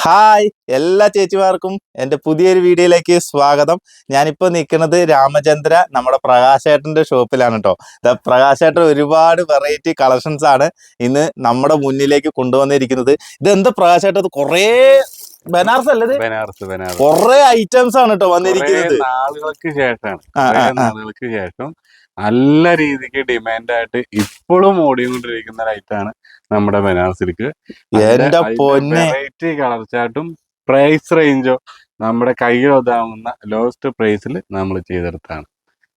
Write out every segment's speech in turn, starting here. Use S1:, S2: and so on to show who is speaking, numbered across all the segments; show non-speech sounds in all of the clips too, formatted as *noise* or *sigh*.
S1: Hi എല്ലാ ചേച്ചിമാർക്കും എന്റെ പുതിയൊരു വീഡിയോയിലേക്ക് സ്വാഗതം. ഞാനിപ്പോൾ നിൽക്കുന്നത് രാമചന്ദ്ര നമ്മുടെ പ്രകാശേട്ടന്റെ ഷോപ്പിലാണ് കേട്ടോ. പ്രകാശേട്ടൻ ഒരുപാട് വെറൈറ്റി കളക്ഷൻസ് ആണ് ഇന്ന് നമ്മുടെ മുന്നിലേക്ക് കൊണ്ടുവന്നിരിക്കുന്നത്. ഇതെന്താ പ്രകാശേട്ടൻ ഇത്? കുറേ ബനാറസ് അല്ലേ
S2: ബനാറസ് ബനാറസ്.
S1: കുറേ ഐറ്റംസ് ആണ് കേട്ടോ വന്നിരിക്കുന്നത്.
S2: നാളുകൾക്ക് ശേഷമാണ്. നാളുകൾക്ക് ശേഷം നല്ല രീതിക്ക് ഡിമാൻഡ് ആയിട്ട് ഇപ്പോഴും ഓടിക്കൊണ്ടിരിക്കുന്ന ലൈറ്റാണ് നമ്മുടെ ബനാറസ് സിൽക്ക്
S1: എന്റെ പൊന്നെ.
S2: വെറൈറ്റി കളർ ചാർട്ടും പ്രൈസ് റേഞ്ചോ നമ്മുടെ കയ്യിൽ ഒതാവുന്ന ലോസ്റ്റ് പ്രൈസിൽ നമ്മൾ ചെയ്തെടുത്താണ്.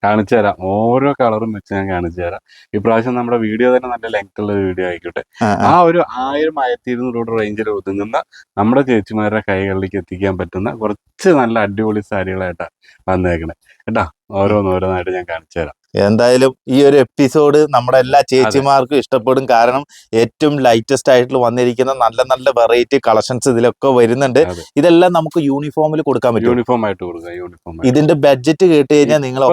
S2: കാണിച്ചു തരാം. ഓരോ കളറും വെച്ച് ഞാൻ കാണിച്ചു തരാം. ഇപ്രാവശ്യം നമ്മുടെ വീഡിയോ തന്നെ നല്ല ലെങ്ത് ഉള്ള വീഡിയോ ആയിക്കോട്ടെ.
S1: ആ
S2: ഒരു ആയിരം ആയിരത്തി ഇരുന്നൂറ് രൂപ റേഞ്ചിൽ ഒതുങ്ങുന്ന നമ്മുടെ ചേച്ചിമാരുടെ കൈകളിലേക്ക് എത്തിക്കാൻ പറ്റുന്ന കുറച്ച് നല്ല അടിപൊളി സാരികളായിട്ടാണ് വന്നേക്കണേ. കേട്ടാ? ഓരോന്നോരോന്നായിട്ട് ഞാൻ കാണിച്ചു തരാം.
S1: എന്തായാലും ഈ ഒരു എപ്പിസോഡ് നമ്മുടെ എല്ലാ ചേച്ചിമാർക്കും ഇഷ്ടപ്പെടും. കാരണം ഏറ്റവും ലൈറ്റസ്റ്റ് ആയിട്ട് വന്നിരിക്കുന്ന നല്ല നല്ല വെറൈറ്റി കളക്ഷൻസ് ഇതിലൊക്കെ വരുന്നുണ്ട്. ഇതെല്ലാം നമുക്ക് യൂണിഫോമിൽ കൊടുക്കാൻ പറ്റും.
S2: യൂണിഫോം ആയിട്ട് കൊടുക്കാം യൂണിഫോം
S1: ഇതിന്റെ ബഡ്ജറ്റ് കേട്ട് കഴിഞ്ഞാൽ നിങ്ങൾ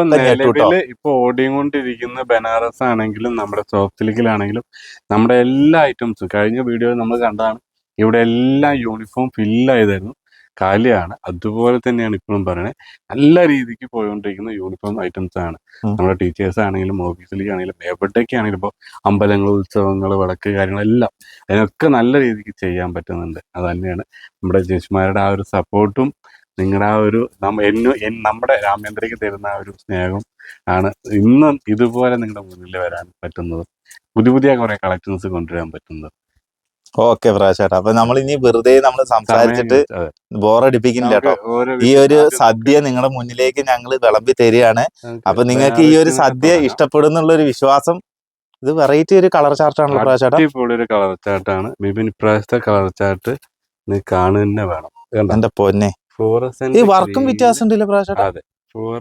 S2: ഇപ്പൊ ഓടിക്കൊണ്ടിരിക്കുന്ന ബനാറസ് ആണെങ്കിലും നമ്മുടെ സോഫ്റ്റ് സിലിക്കിലാണെങ്കിലും നമ്മുടെ എല്ലാ ഐറ്റംസും കഴിഞ്ഞ വീഡിയോയിൽ നമ്മൾ കണ്ടതാണ്. ഇവിടെ എല്ലാം യൂണിഫോം ഫില്ലായതായിരുന്നു കാലിയാണ്. അതുപോലെ തന്നെയാണ് ഇപ്പോഴും പറയുന്നത് നല്ല രീതിക്ക് പോയിക്കൊണ്ടിരിക്കുന്ന യൂണിഫോം ഐറ്റംസ് ആണ്. നമ്മുടെ ടീച്ചേഴ്സ് ആണെങ്കിലും ഓഫീസിലേക്ക് ആണെങ്കിലും എവിടേക്ക് ആണെങ്കിലും ഇപ്പോൾ അമ്പലങ്ങൾ ഉത്സവങ്ങൾ വിളക്ക് കാര്യങ്ങളെല്ലാം അതിനൊക്കെ നല്ല രീതിക്ക് ചെയ്യാൻ പറ്റുന്നുണ്ട്. അത് തന്നെയാണ് നമ്മുടെ ജഡ്ജിമാരുടെ ആ ഒരു സപ്പോർട്ടും നിങ്ങളുടെ ആ ഒരു നമ്മ എന്നു നമ്മുടെ രാമേന്ദ്രയ്ക്ക് തരുന്ന ആ ഒരു സ്നേഹം ആണ് ഇന്നും ഇതുപോലെ നിങ്ങളുടെ മുന്നിൽ വരാൻ പറ്റുന്നത് പുതിയ പുതിയ കുറെ കളക്ഷൻസ് കൊണ്ടുവരാൻ പറ്റുന്നത്.
S1: ഓക്കെ പ്രാശേട്ടാ അപ്പൊ നമ്മൾ ഇനി വെറുതെ നമ്മൾ സംസാരിച്ചിട്ട്. ബോറടിപ്പിക്കുന്നില്ല കേട്ടോ. ഈ ഒരു സദ്യ നിങ്ങളുടെ മുന്നിലേക്ക് ഞങ്ങൾ വിളമ്പി തരികയാണ്. അപ്പൊ നിങ്ങൾക്ക് ഈ ഒരു സദ്യ. ഇഷ്ടപ്പെടുന്നുള്ള ഒരു വിശ്വാസം ഇത് വെറൈറ്റി ഒരു കളർ ചാർട്ടാണല്ലോ പ്രാശേട്ടാ
S2: ഒരു കളർ ചാർട്ടാണ് ബിബിൻ ഇപ്രാവശ്യത്തെ കളർ ചാർട്ട് നീ കാണുക തന്നെ വേണം. കണ്ടോ?
S1: എന്റെ പൊന്നെ. ഈ വർക്കും. വ്യത്യാസം ഉണ്ടല്ലോ പ്രാശേട്ടാ
S2: അതെ.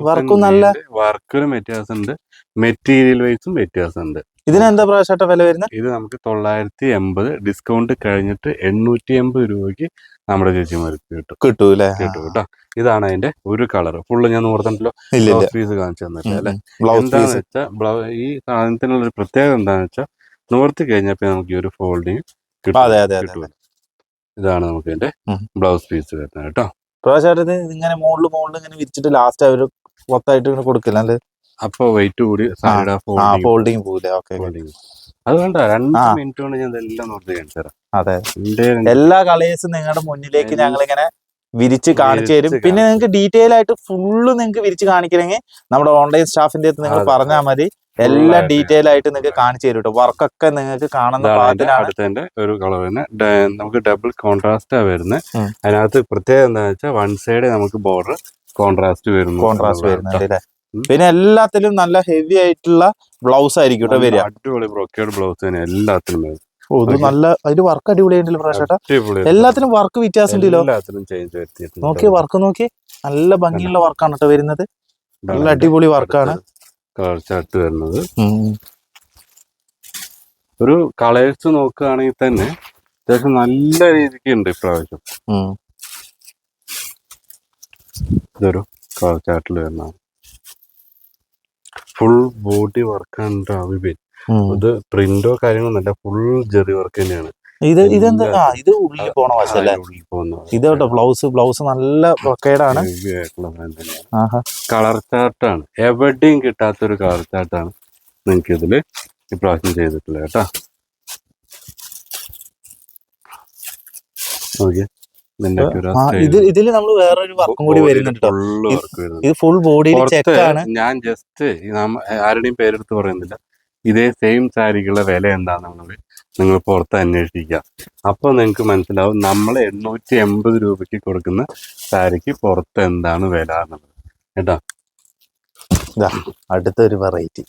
S1: വർക്കും നല്ല-
S2: വർക്കിലും വ്യത്യാസമുണ്ട്. മെറ്റീരിയൽ വൈസും വ്യത്യാസമുണ്ട്.
S1: ഇതിനെന്താ പ്രാവശ്യമായിട്ട് വില വരുന്നത്?
S2: ഇത് നമുക്ക് തൊള്ളായിരത്തി എൺപത് ഡിസ്കൗണ്ട് കഴിഞ്ഞിട്ട് എണ്ണൂറ്റി എൺപത് രൂപയ്ക്ക് നമ്മുടെ ചേച്ചിമാർക്ക് കിട്ടും.
S1: കിട്ടൂല
S2: കിട്ടും കേട്ടോ. ഇതാണ് അതിന്റെ ഒരു കളർ ഫുള്ള് ഞാൻ
S1: ഇല്ല
S2: ബ്ലൗസ് പീസ് കാണിച്ചു തന്നിട്ടില്ല അല്ലെ?
S1: ബ്ലൗസ്
S2: എന്താന്ന് വെച്ചാൽ ഈ സാധനത്തിനുള്ള ഒരു പ്രത്യേകത എന്താണെന്ന് വെച്ചാൽ നിവർത്തി കഴിഞ്ഞപ്പോ നമുക്ക് ഈ ഒരു ഫോൾഡിങ്
S1: കിട്ടും.
S2: ഇതാണ് നമുക്ക് ഇതിന്റെ. ബ്ലൗസ് പീസ് വരുന്നത് കേട്ടോ.
S1: പ്രാവശ്യമായിട്ട് ഇങ്ങനെ മുകളിൽ മുകളിൽ ഇങ്ങനെ വിരിച്ചിട്ട് ലാസ്റ്റ് അവർ മൊത്തമായിട്ട് ഇങ്ങനെ കൊടുക്കില്ല അല്ലേ?
S2: അപ്പൊ വെയിറ്റ് കൂടി ഫോൾഡിങ്
S1: പോകില്ല ഓക്കെ
S2: ഫോൾഡിങ് അത് വേണ്ട രണ്ട് മിനിറ്റ് കൊണ്ട് ഞാൻ ഇതെല്ലാം നോർത്ത് കാണിച്ചു തരാം.
S1: അതെ. എല്ലാ കളേഴ്സും നിങ്ങളുടെ മുന്നിലേക്ക് ഞങ്ങൾ ഇങ്ങനെ വിരിച്ച് കാണിച്ചു തരും. പിന്നെ നിങ്ങൾക്ക് ഡീറ്റെയിൽ ആയിട്ട് ഫുള്ള് നിങ്ങൾക്ക് വിരിച്ച് കാണിക്കണമെങ്കിൽ നമ്മുടെ ഓൺലൈൻ സ്റ്റാഫിന്റെ അടുത്ത് നിങ്ങൾ പറഞ്ഞാൽ മതി. എല്ലാം ഡീറ്റെയിൽ ആയിട്ട്. നിങ്ങൾക്ക് കാണിച്ചു തരും കേട്ടോ വർക്കൊക്കെ നിങ്ങൾക്ക് കാണുന്ന
S2: അടുത്തതിന്റെ ഒരു കളർ തന്നെ. നമുക്ക് ഡബിൾ കോൺട്രാസ്റ്റാ വരുന്നത് അതിനകത്ത് പ്രത്യേകത എന്താ വെച്ചാൽ വൺ സൈഡ് നമുക്ക് ബോർഡർ കോൺട്രാസ്റ്റ് വരുന്നു
S1: കോൺട്രാസ്റ്റ്
S2: വരുന്നു
S1: വരുന്നുണ്ട്. പിന്നെ എല്ലാത്തിലും നല്ല ഹെവി ആയിട്ടുള്ള ബ്ലൗസ് ആയിരിക്കും കേട്ടോ വരിക.
S2: അടിപൊളി ബ്രോക്കേഡ് ബ്ലൗസ് തന്നെ എല്ലാത്തിലും.
S1: ഓ, ഇത് നല്ല അതിന്റെ വർക്ക് അടിപൊളിയായിട്ടല്ലോ പ്രാവശ്യം
S2: അടിപൊളി
S1: എല്ലാത്തിനും വർക്ക് വ്യത്യാസം ഉണ്ടല്ലോ. നോക്കി വർക്ക് നോക്കി നല്ല ഭംഗിയുള്ള വർക്കാണ് കേട്ടോ വരുന്നത്. നല്ല അടിപൊളി വർക്കാണ്
S2: കളർ ചാർട്ട് വരുന്നത്. ഒരു കളേഴ്സ് നോക്കുകയാണെങ്കിൽ തന്നെ അത്യാവശ്യം നല്ല രീതിക്ക് ഉണ്ട് ഇപ്രാവശ്യം. ഇതൊരു കളർ ചാർട്ടിൽ വരുന്നതാണ്. ഫുൾ ബോഡി വർക്കാണ് വിപിൻ. അത് പ്രിന്റോ കാര്യങ്ങളൊന്നുമല്ല ഫുൾ ജെറി വർക്ക് തന്നെയാണ്.
S1: ഇത് ഇതെന്താ? ഇത് ഉള്ളിൽ പോണ വശല്ലേ ഇത് കേട്ടോ ബ്ലൗസ് ബ്ലൗസ് നല്ല ബ്രൊക്കേഡാണ്
S2: കളർ ചാർട്ടാണ് എവിടെയും കിട്ടാത്തൊരു കളർ ചാർട്ടാണ് നിങ്ങൾക്ക് ഇതിൽ ഇപ്രാവശ്യം ചെയ്തിട്ടുള്ളത് കേട്ടോ. നോക്കിയേ.
S1: ഇത് ഇതിൽ നമ്മൾ വേറൊരു വർക്കും കൂടി വരുന്നുണ്ട് ഇത് ഫുൾ ബോഡിയിൽ ചെക്കാണ്
S2: ഞാൻ ജസ്റ്റ് ആരുടെയും പേരെടുത്ത് പറയുന്നില്ല. ഇതേ സെയിം സാരികളുടെ വില എന്താണെന്നുള്ളത് നിങ്ങൾ പുറത്ത് അന്വേഷിക്കുക. അപ്പോൾ നിങ്ങൾക്ക് മനസ്സിലാവും നമ്മൾ എണ്ണൂറ്റി എൺപത് രൂപയ്ക്ക് കൊടുക്കുന്ന സാരിക്ക് പുറത്ത് എന്താണ് വില എന്നുള്ളത്. കേട്ടോ?
S1: അടുത്തൊരു വെറൈറ്റി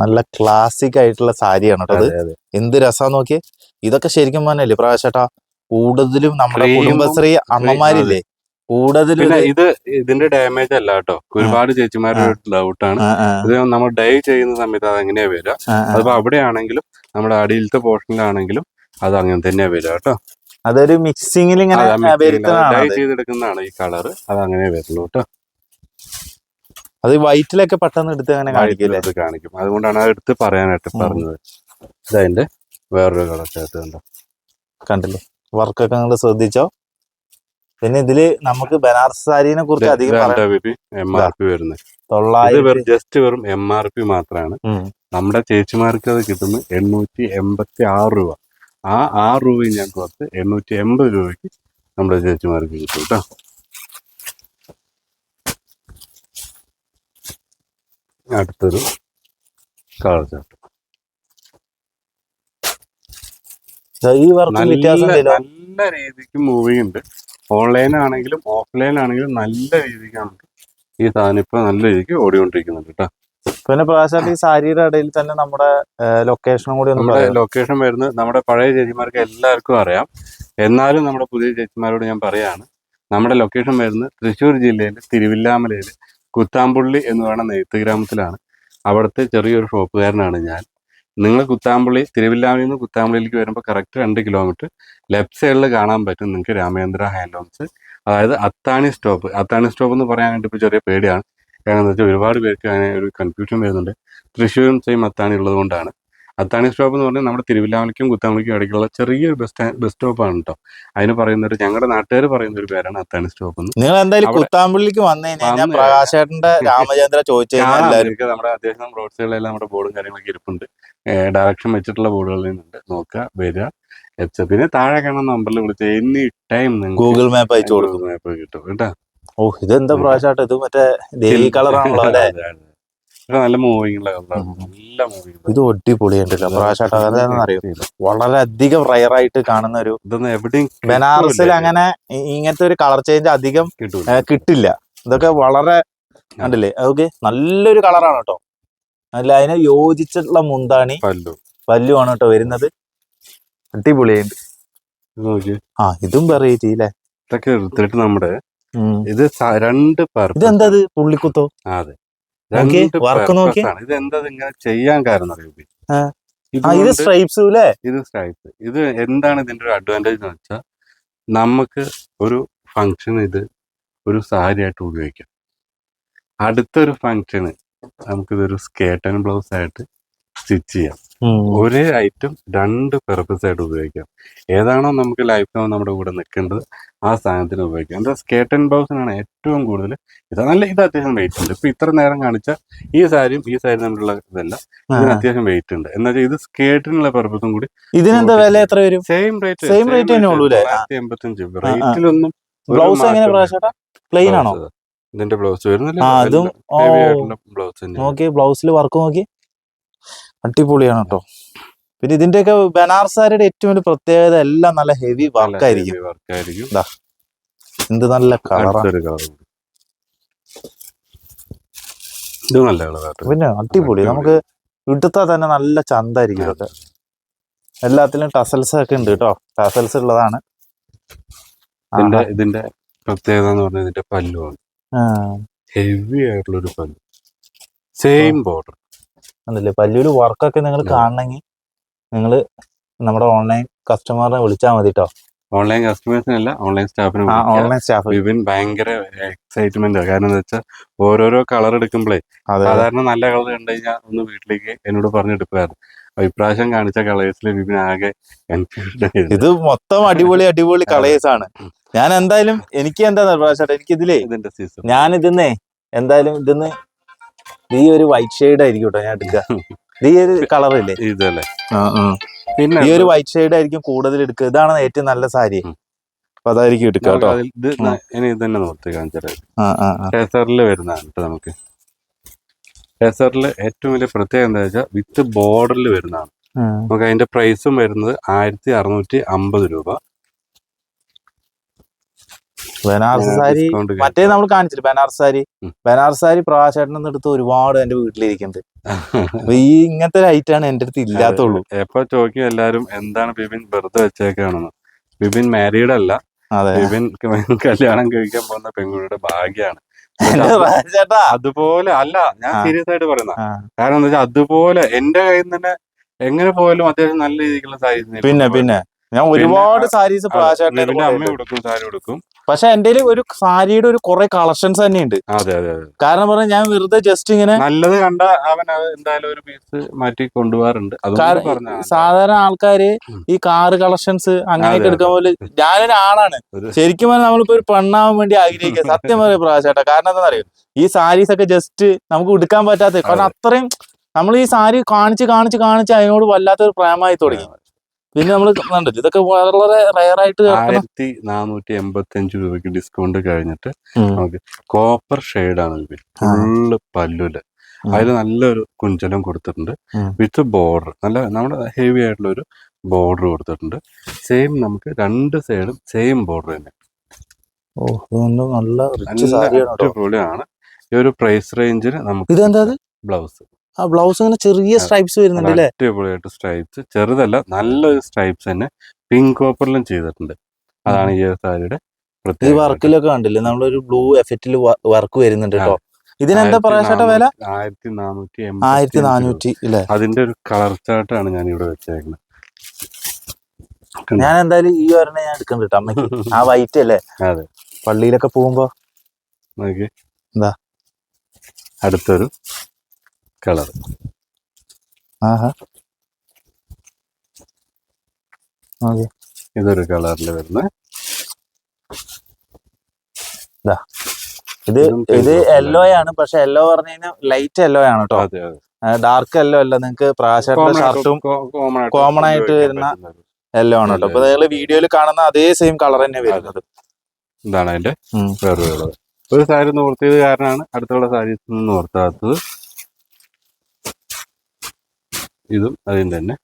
S1: നല്ല ക്ലാസിക് ആയിട്ടുള്ള സാരിയാണ് കേട്ടോ അതെ. എന്ത് രസാ നോക്കിയേ. ഇതൊക്കെ ശരിക്കും പറഞ്ഞല്ലേ പ്രാവശ്യട്ടാ കൂടുതലും നമ്മുടെ കുടുംബശ്രീ അമ്മമാരില്ലേ? കൂടുതലും ഇത്
S2: ഇത് ഇതിന്റെ ഡാമേജ് അല്ല കേട്ടോ. ഒരുപാട് ചേച്ചിമാരുടെ ഡൗട്ടാണ് ഇത് നമ്മൾ ഡൈ ചെയ്യുന്ന സമയത്ത് അത് എങ്ങനെയാ വരിക. അതിപ്പോ അവിടെയാണെങ്കിലും നമ്മുടെ അടിയിലത്തെ പോർഷനിലാണെങ്കിലും അത് അങ്ങനെ തന്നെയാ വരിക കേട്ടോ.
S1: അതൊരു മിക്സിംഗിൽ ഇങ്ങനെ
S2: ഡൈ. ചെയ്തെടുക്കുന്നതാണ് ഈ കളർ അത് അങ്ങനെ വരുള്ളൂ കേട്ടോ.
S1: അത് വൈറ്റിലൊക്കെ പെട്ടെന്ന് എടുത്ത് അങ്ങനെ കാണിക്കില്ലേ?
S2: കാണിക്കും. അതുകൊണ്ടാണ് അത് എടുത്ത് പറയാനായിട്ട്. പറഞ്ഞത്. ഇതതിന്റെ വേറൊരു കളർ ചേർത്ത് കണ്ടോ.
S1: കണ്ടില്ലേ? വർക്കൊക്കെ നിങ്ങൾ ശ്രദ്ധിച്ചോ? പിന്നെ ഇതിൽ നമുക്ക് ബനാറസ് സാരീനെ കുറിച്ച് അധികം പറയാം
S2: എം ആർ പി വരുന്നത്. ഇത് വെറും ജസ്റ്റ് വെറും എം ആർ പി മാത്രമാണ് നമ്മുടെ ചേച്ചിമാർക്ക് അത് കിട്ടുന്നത് എണ്ണൂറ്റി എൺപത്തി ആറ് രൂപ. ആ ആറ് രൂപയും ഞാൻ കുറച്ച് എണ്ണൂറ്റി എൺപത് രൂപയ്ക്ക് നമ്മുടെ ചേച്ചിമാർക്ക് കിട്ടും കേട്ടോ അടുത്തൊരു കളർ ചാർട്ട്
S1: ഈ വർക്ക് വ്യത്യാസം
S2: നല്ല രീതിക്ക് മൂവിങ് ഉണ്ട്. ഓൺലൈൻ ആണെങ്കിലും ഓഫ്ലൈൻ ആണെങ്കിലും നല്ല രീതിക്കാണ് ഈ സാധനം ഇപ്പൊ നല്ല രീതിക്ക് ഓടിക്കൊണ്ടിരിക്കുന്നുണ്ട് കേട്ടോ.
S1: പിന്നെ പ്രാവശ്യം ഈ സാരിയുടെ ഇടയിൽ തന്നെ നമ്മുടെ ലൊക്കേഷനും കൂടി
S2: നമ്മുടെ ലൊക്കേഷൻ വരുന്നത് നമ്മുടെ പഴയ ചേച്ചിമാർക്ക് എല്ലാവർക്കും അറിയാം. എന്നാലും നമ്മുടെ പുതിയ ചേച്ചിമാരോട് ഞാൻ പറയാണ് നമ്മുടെ ലൊക്കേഷൻ വരുന്നത് തൃശ്ശൂർ ജില്ലയിലെ തിരുവില്ലാമലയിൽ കുത്താമ്പുള്ളി എന്ന് പറയുന്ന നെയ്ത്ത് ഗ്രാമത്തിലാണ്. അവിടുത്തെ ചെറിയൊരു ഷോപ്പുകാരനാണ് ഞാൻ. നിങ്ങൾ കുത്താമ്പള്ളി തിരുവില്ലാമിൽ നിന്ന് കുത്താമ്പള്ളിയിലേക്ക് വരുമ്പോൾ കറക്റ്റ് രണ്ട് കിലോമീറ്റർ ലെഫ്റ്റ് സൈഡിൽ കാണാൻ പറ്റും നിങ്ങൾക്ക് രാമേന്ദ്ര ഹാൻഡ്ലൂംസ് അതായത് അത്താണി സ്റ്റോപ്പ് അത്താണി സ്റ്റോപ്പ് എന്ന് പറയാനായിട്ട് ഇപ്പോൾ ചെറിയ പേടിയാണ്. കാരണം എന്താ വെച്ചാൽ ഒരുപാട് പേർക്ക് അതിനെ ഒരു കൺഫ്യൂഷൻ വരുന്നുണ്ട്. തൃശ്ശൂരും സെയിം അത്താണി ഉള്ളത് കൊണ്ടാണ് അത്താണി സ്റ്റോപ്പ് എന്ന് പറഞ്ഞാൽ നമ്മുടെ തിരുവില്ലാമലയ്ക്കും കുത്താമലയ്ക്കും ഇടയ്ക്കുള്ള ചെറിയൊരു ബസ് സ്റ്റാൻഡ് ബസ് സ്റ്റോപ്പാണ് കേട്ടോ അതിന് പറയുന്ന ഒരു ഞങ്ങളുടെ നാട്ടുകാർ പറയുന്ന ഒരു പേരാണ് അത്താണി സ്റ്റോപ്പ് എന്ന്.
S1: നിങ്ങൾ എന്തായാലും കുത്താമ്പള്ളിക്ക് വന്നു. കഴിഞ്ഞാൽ പ്രകാശേട്ടന്റെ *laughs* രാമചന്ദ്ര ചോദിച്ചു
S2: നമ്മുടെ അത്യാവശ്യം റോഡ് സൈഡിലെല്ലാം നമ്മുടെ ബോർഡും കാര്യങ്ങളൊക്കെ ഇരിപ്പുണ്ട്. ഡയറക്ഷൻ വെച്ചിട്ടുള്ള ബോർഡുകളിൽ നിന്നുണ്ട്. നോക്കുക വരിക എച്ച പിന്നെ താഴെ കാണുന്ന നമ്പറിൽ വിളിച്ച് എനി ടൈം
S1: ഗൂഗിൾ മാപ്പ് അയച്ചു കൊടുക്കും.
S2: മാപ്പ് കിട്ടും. കേട്ടോ?
S1: ഓ ഇതെന്താ പ്രാവശ്യമായിട്ട് ഇത് മറ്റേ ഡെയിലി കളറാണല്ലോ അല്ലേ? *laughs*
S2: നല്ല മൂവിങ് ഉള്ള കളറാണ് നല്ല മൂവിങ്
S1: ഇത് അതെന്ന് അറിയോ? വളരെയധികം റയർ ആയിട്ട് കാണുന്ന ഒരു
S2: ഇതൊന്നും എവിടെയും
S1: ബനാറസിൽ അങ്ങനെ ഇങ്ങനത്തെ ഒരു കളർ ചേഞ്ച് അധികം
S2: കിട്ടൂല.
S1: കിട്ടില്ല. ഇതൊക്കെ വളരെ കണ്ടില്ലേ ഓക്കെ നല്ലൊരു കളറാണ് കേട്ടോ. അല്ല അതിന് യോജിച്ചിട്ടുള്ള മുന്താണി
S2: പല്ലു.
S1: ആണ് കേട്ടോ വരുന്നത്. അടിപൊളിയുണ്ട്
S2: ഇത്
S1: ആ ഇതും വെറൈറ്റി അല്ലേ
S2: ഇതൊക്കെ എടുത്തിട്ട് നമ്മുടെ ഇത് രണ്ട് പേർ
S1: ഇതെന്താ ഇത്? പുള്ളിക്കുത്തോ?
S2: അതെ.
S1: നോക്കിയേ, വർക്ക്.
S2: ആണ്. ഇത് എന്താ ഇങ്ങനെ ചെയ്യാൻ കാരണം അറിയോ
S1: ഇത് സ്ട്രൈപ്സ് അല്ലേ?
S2: ഇത് സ്ട്രൈപ്സ് ഇത് എന്താണ് ഇതിന്റെ ഒരു അഡ്വാന്റേജ് എന്ന് വെച്ചാൽ നമുക്ക് ഒരു ഫംഗ്ഷൻ ഇത് ഒരു സാരി ആയിട്ട് ഉപയോഗിക്കാം. അടുത്തൊരു ഫംഗ്ഷന് നമുക്കിതൊരു സ്കേർട്ട് ആൻഡ് ബ്ലൗസ് ആയിട്ട് സ്റ്റിച്ച് ചെയ്യാം. ഒരേ ഐറ്റം രണ്ട് പെർപ്പസായിട്ട് ഉപയോഗിക്കാം. ഏതാണോ നമുക്ക് ലൈഫ് ടൈം നമ്മുടെ കൂടെ നിൽക്കേണ്ടത് ആ സാധനത്തിന് ഉപയോഗിക്കാം. എന്താ സ്കേട്ടൻ ബ്ലൗസിനാണ് ഏറ്റവും കൂടുതൽ ഇത് നല്ല ഇത് അത്യാവശ്യം വെയിറ്റ് ഉണ്ട്. ഇപ്പൊ ഇത്ര നേരം കാണിച്ച ഈ സാരിയും ഈ സാരി തമ്മിലുള്ള ഇതല്ല. ഇതിന് അത്യാവശ്യം വെയിറ്റ് ഉണ്ട്. എന്നാ ഇത് സ്കേട്ടിനുള്ള പർപ്പസും കൂടി
S1: ഇതിനെന്താ വില എത്ര വരും?
S2: സെയിം റേറ്റ്
S1: സെയിം റേറ്റ് തന്നെ ഉള്ളൂ?
S2: എൺപത്തഞ്ച്. റേറ്റിലൊന്നും
S1: ബ്ലൗസ് എങ്ങനെ പ്ലെയിൻ ആണോ?
S2: ഇതിന്റെ ബ്ലൗസ് വരുന്നില്ല.
S1: അതും-
S2: ബ്ലൗസ്
S1: നോക്കി ബ്ലൗസിൽ വർക്ക് നോക്കി അടിപൊളിയാണ് കേട്ടോ പിന്നെ ഇതിന്റെയൊക്കെ ബനാർസാരിയുടെ ഏറ്റവും വലിയ പ്രത്യേകത എല്ലാം നല്ല ഹെവി
S2: വർക്കായിരിക്കും
S1: എന്ത് നല്ല കളറാണ്
S2: ഇത് നല്ല കളറാണ്
S1: പിന്നെ അടിപൊളി. നമുക്ക് ഇടുത്താ തന്നെ നല്ല ചന്തായിരിക്കും ഇതൊക്കെ എല്ലാത്തിലും ടസൽസ് ഒക്കെ ഉണ്ട് കേട്ടോ ടസൽസ് ഉള്ളതാണ്.
S2: ഇതിന്റെ ഇതിന്റെ പ്രത്യേകത എന്ന് പറഞ്ഞാൽ ഇതിന്റെ പല്ലുമാണ് ഹെവി ആയിട്ടുള്ള ഒരു പല്ലു. സെയിം ബോർഡർ
S1: കണ്ടില്ലേ? വലിയൊരു വർക്കൊക്കെ നിങ്ങൾ. കാണണമെങ്കിൽ നിങ്ങൾ നമ്മുടെ ഓൺലൈൻ കസ്റ്റമറിനെ വിളിച്ചാൽ മതി കേട്ടോ
S2: ഓൺലൈൻ കസ്റ്റമേഴ്സിനല്ല ഓൺലൈൻ സ്റ്റാഫിനെ
S1: ഓൺലൈൻ സ്റ്റാഫ്
S2: വിപിൻ ഭയങ്കര എക്സൈറ്റ്മെന്റ് കാരണം എന്താ വെച്ചാൽ ഓരോരോ കളർ എടുക്കുമ്പോഴേ സാധാരണ നല്ല കളർ കണ്ടു കഴിഞ്ഞാൽ ഒന്ന് വീട്ടിലേക്ക് എന്നോട് പറഞ്ഞെടുക്കുമായിരുന്നു ഇപ്രാവശ്യം കാണിച്ച കളേഴ്സിൽ വിപിൻ ആകെ കൺഫ്യൂഷൻ
S1: ഇത് മൊത്തം അടിപൊളി അടിപൊളി കളേഴ്സ് ആണ്. ഞാൻ എന്തായാലും എനിക്ക് എന്താ പ്രാവശ്യം എനിക്ക് ഇതിലേ
S2: ഇതിന്റെ സീസൺ
S1: ഞാൻ ഇതിന്നേ എന്തായാലും ഇതിന്ന് ഈ ഒരു വൈറ്റ് ഷെയ്ഡ് ആയിരിക്കും കേട്ടോ ഞാൻ എടുക്കുക. ഇത് ഈ ഒരു കളർ ഇല്ലേ? *laughs*
S2: ഇതല്ലേ. പിന്നെ
S1: ഈ ഒരു വൈറ്റ് ഷെയ്ഡ് ആയിരിക്കും കൂടുതൽ എടുക്കുക. ഇതാണ് ഏറ്റവും നല്ല സാരി. അപ്പൊ അതായിരിക്കും എടുക്കുക കേട്ടോ
S2: ഇത് ന- ഇനി തന്നെ കാണിച്ചാൽ വരുന്നതാണ് കേട്ടോ നമുക്ക്. ടെസറിൽ ഏറ്റവും വലിയ പ്രത്യേകത എന്താ വെച്ചാൽ വിത്ത് ബോർഡറിൽ വരുന്നതാണ്. നമുക്ക് അതിന്റെ പ്രൈസും വരുന്നത് ആയിരത്തി അറുന്നൂറ്റി അമ്പത് രൂപ.
S1: ബനാറസ് സാരി മറ്റേ നമ്മൾ കാണിച്ചില്ല? ബനാറസ് സാരി. ബനാറസ് സാരി പ്രകാശേട്ടൻ എടുത്ത് ഒരുപാട് എന്റെ വീട്ടിലിരിക്കുന്നത് അപ്പൊ ഈ ഇങ്ങനത്തെ ഒരു ഐറ്റാണ് എന്റെ അടുത്ത് ഇല്ലാത്തുള്ളൂ.
S2: എപ്പോ ചോദിക്കും എല്ലാരും എന്താണ് ബിബിൻ വെറുതെ വെച്ചേക്കാണെന്ന്? ബിബിൻ മാരീഡ് അല്ല.
S1: അതെ.
S2: ബിബിൻ *laughs* കല്യാണം കഴിക്കാൻ പോകുന്ന പെൺകുട്ടിയുടെ ഭാഗ്യാണ്. അതുപോലെ അല്ല ഞാൻ സീരിയസ് ആയിട്ട് പറയുന്ന. കാരണം എന്താ വെച്ചാൽ അതുപോലെ എന്റെ കയ്യിൽ നിന്ന് തന്നെ എങ്ങനെ പോയാലും അത്യാവശ്യം നല്ല രീതിക്കുള്ള സൈസ്
S1: പിന്നെ പിന്നെ. ഞാൻ ഒരുപാട് സാരീസ്
S2: കൊടുക്കും
S1: പക്ഷെ എന്റെ ഒരു സാരിയുടെ ഒരു കുറെ കളക്ഷൻസ് തന്നെയുണ്ട്. കാരണം പറഞ്ഞാൽ ഞാൻ വെറുതെ ജസ്റ്റ് ഇങ്ങനെ
S2: നല്ലത് കണ്ട അവൻ എന്തായാലും ഒരു പീസ് മാറ്റി കൊണ്ടുപോകാറുണ്ട്.
S1: സാധാരണ ആൾക്കാര് ഈ കാറ് കളക്ഷൻസ് അങ്ങനെയൊക്കെ എടുക്കാൻ പോലെ ഞാനൊരു ആണാണ്
S2: ഒരു-
S1: ശരിക്കും പറഞ്ഞാൽ നമ്മളിപ്പോ ഒരു പെണ്ണാവാൻ വേണ്ടി ആഗ്രഹിക്കുക. സത്യം പറയാം പ്രാവശ്യമായിട്ടാ കാരണം എന്താ അറിയോ ഈ സാരീസ് ഒക്കെ ജസ്റ്റ് നമുക്ക് എടുക്കാൻ പറ്റാത്ത കാരണം അത്രയും നമ്മൾ ഈ സാരി കാണിച്ച് കാണിച്ച് കാണിച്ച് അതിനോട് വല്ലാത്തൊരു പ്രേമമായി തുടങ്ങി പിന്നെ നമ്മൾ കണ്ടില്ല ഇതൊക്കെ വളരെ റയർ ആയിട്ട് കിടക്കണം
S2: ആയിരത്തി നാനൂറ്റി എൺപത്തി അഞ്ച് രൂപയ്ക്ക് ഡിസ്കൗണ്ട് കഴിഞ്ഞിട്ട്. നമുക്ക് കോപ്പർ ആണ് ഇത്. ഫുള്ള്
S1: പല്ലുൽ.
S2: അതിൽ നല്ലൊരു കുഞ്ചലം കൊടുത്തിട്ടുണ്ട്. വിത്ത് ബോർഡർ നല്ല നമ്മുടെ ഹെവി ആയിട്ടുള്ള ഒരു ബോർഡർ കൊടുത്തിട്ടുണ്ട്. സെയിം നമുക്ക് രണ്ട് സൈഡും സെയിം ബോർഡർ തന്നെ.
S1: ഓ നല്ല
S2: അടിപൊളിയാണ്. ഈ ഒരു പ്രൈസ് റേഞ്ചിന് നമുക്ക്
S1: ഇതെന്താ
S2: ബ്ലൗസ്
S1: ആ ബ്ലൗസ് ഇങ്ങനെ ചെറിയ സ്ട്രൈപ്സ് വരുന്നുണ്ട് അല്ലേ?
S2: അടിപൊളിയായിട്ട് സ്ട്രൈപ്സ് ചെറുതല്ല നല്ലൊരു സ്ട്രൈപ്സ് തന്നെ പിങ്ക് കോപ്പറിലും ചെയ്തിട്ടുണ്ട്. അതാണ് ഈ സാരിയുടെ
S1: ഈ വർക്കിലൊക്കെ കണ്ടില്ലേ? നമ്മളൊരു ബ്ലൂ എഫക്റ്റിൽ വർക്ക് വരുന്നുണ്ട് കേട്ടോ ഇതിനെന്താ പറയാ വില?
S2: ആയിരത്തി നാനൂറ്റി
S1: ആയിരത്തി നാനൂറ്റി ഇല്ലേ?
S2: അതിന്റെ ഒരു കളർ ചാർട്ടാണ് ഞാൻ ഇവിടെ വെച്ചേക്കുന്നത്.
S1: ഞാൻ എന്തായാലും ഈ ഒരെണ്ണം ഞാൻ എടുക്കണ്ട കേട്ടോ അമ്മയ്ക്ക്. ആ വൈറ്റ് അല്ലേ?
S2: അതെ.
S1: പള്ളിയിലൊക്കെ പോകുമ്പോ? എന്താ?
S2: അടുത്തൊരു കളർ.
S1: ആഹാ. ഓക്കെ.
S2: ഇതൊരു കളറിൽ വരുന്ന
S1: ഇത്
S2: ഇത്
S1: യെല്ലോ ആണ്. പക്ഷെ യെല്ലോ പറഞ്ഞു കഴിഞ്ഞാൽ ലൈറ്റ് യെല്ലോ ആണ് കേട്ടോ
S2: അതെ അതെ.
S1: ഡാർക്ക് യെല്ലോ അല്ല. നിങ്ങൾക്ക് പ്രാശാട്ടിന്റെ ഷർട്ടും കോമൺ ആയിട്ട് വരുന്ന യെല്ലോ ആണ് കേട്ടോ അപ്പൊ നിങ്ങൾ വീഡിയോയിൽ കാണുന്ന അതേ സെയിം കളർ തന്നെ വരുന്നത്.
S2: ഇതാണ് അതിന്റെ
S1: ഉം.
S2: വേറൊരു കളർ. ഒരു സാരി നിവർത്തിയത് കാരണമാണ് അടുത്തുള്ള സാരീസ് നിവർത്താത്തത് ഇതും അതിന്റെ തന്നെ.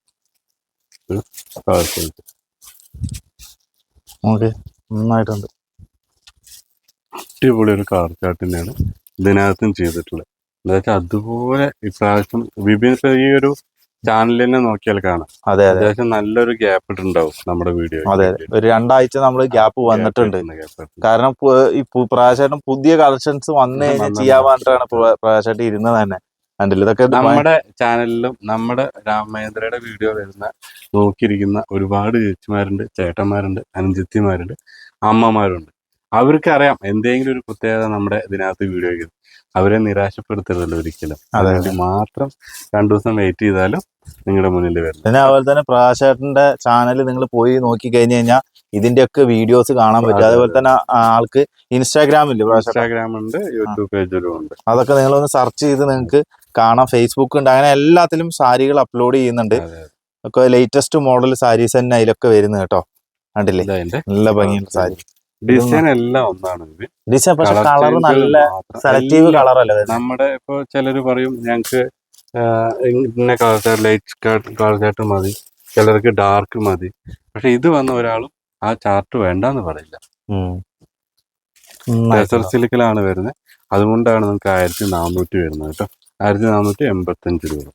S1: ഓക്കെ നന്നായിട്ടുണ്ട്.
S2: അടിപൊളി ഒരു കളർ ചാർട്ട് തന്നെയാണ് ഇതിനകത്തും ചെയ്തിട്ടുള്ളത്. എന്താ വെച്ചാൽ അതുപോലെ ഇപ്രാവശ്യം വിപിൻ സർ ഈ ഒരു ചാനലിൽ തന്നെ നോക്കിയാൽ കാണാം.
S1: അതെ അതെ.
S2: അത്യാവശ്യം നല്ലൊരു ഗ്യാപ്പ് ഇട്ടുണ്ടാവും നമ്മുടെ വീഡിയോ
S1: അതെ ഒരു രണ്ടാഴ്ച നമ്മൾ ഗ്യാപ്പ് വന്നിട്ടുണ്ട്. കാരണം ഈ പ്രാവശ്യം പുതിയ കളക്ഷൻസ് വന്നു കഴിഞ്ഞാൽ ചെയ്യാൻ വേണ്ടിട്ടാണ് പ്രാവശ്യമായിട്ട് ഇരുന്നത് തന്നെ. ഇതൊക്കെ
S2: നമ്മുടെ ചാനലിലും നമ്മുടെ രാമേന്ദ്രയുടെ വീഡിയോ വരുന്ന നോക്കിയിരിക്കുന്ന ഒരുപാട് ചേച്ചിമാരുണ്ട് ചേട്ടന്മാരുണ്ട് അനുജത്തിമാരുണ്ട് അമ്മമാരുണ്ട്. അവർക്ക് അറിയാം എന്തെങ്കിലും ഒരു പ്രത്യേകത നമ്മുടെ ഇതിനകത്ത് വീഡിയോ ചെയ്ത് അവരെ നിരാശപ്പെടുത്തരുതല്ലോ ഒരിക്കലും.
S1: അതായത്
S2: അതുകൊണ്ട് മാത്രം രണ്ടു ദിവസം വെയിറ്റ് ചെയ്താലും നിങ്ങളുടെ മുന്നിൽ വരും.
S1: പിന്നെ അതുപോലെ തന്നെ പ്രാശേട്ടന്റെ ചാനൽ നിങ്ങൾ പോയി നോക്കി കഴിഞ്ഞു കഴിഞ്ഞാൽ ഇതിന്റെ ഒക്കെ വീഡിയോസ് കാണാൻ പറ്റും. അതുപോലെ തന്നെ ആൾക്ക് ഇൻസ്റ്റാഗ്രാമില്ലേ ഇൻസ്റ്റാഗ്രാമുണ്ട്
S2: ഇൻസ്റ്റാഗ്രാം ഉണ്ട് യൂട്യൂബ് പേജിലും ഉണ്ട്.
S1: അതൊക്കെ നിങ്ങളൊന്ന് സെർച്ച് ചെയ്ത് നിങ്ങൾക്ക് കാണാം. ഫേസ്ബുക്ക് ഉണ്ട്. അങ്ങനെ എല്ലാത്തിലും സാരികൾ അപ്ലോഡ് ചെയ്യുന്നുണ്ട്. ഒക്കെ ലേറ്റസ്റ്റ് മോഡൽ സാരീസ് തന്നെ അതിലൊക്കെ വരുന്നത് കേട്ടോ. കണ്ടില്ലേ? നല്ല ഭംഗിയുള്ള സാരി.
S2: ഡിസൈൻ എല്ലാം ഒന്നാണ്
S1: ഡിസൈൻ പക്ഷെ കളർ നല്ല. സെലക്റ്റീവ് കളർ അല്ലേ?
S2: നമ്മുടെ ഇപ്പൊ ചിലര് പറയും ഞങ്ങക്ക് ഇന്ന colour chart light colour chart മതി. ചിലർക്ക് ഡാർക്ക് മതി. പക്ഷെ ഇത് വന്ന ഒരാളും ആ ചാർട്ട് വേണ്ടെന്ന് പറയില്ല. ലേസർ സിലിക്കിലാണ് വരുന്നത്. അതുകൊണ്ടാണ് നമുക്ക് ആയിരത്തി നാനൂറ്റി വരുന്നത് കേട്ടോ. ആയിരത്തി നാനൂറ്റി എൺപത്തി അഞ്ച് രൂപ.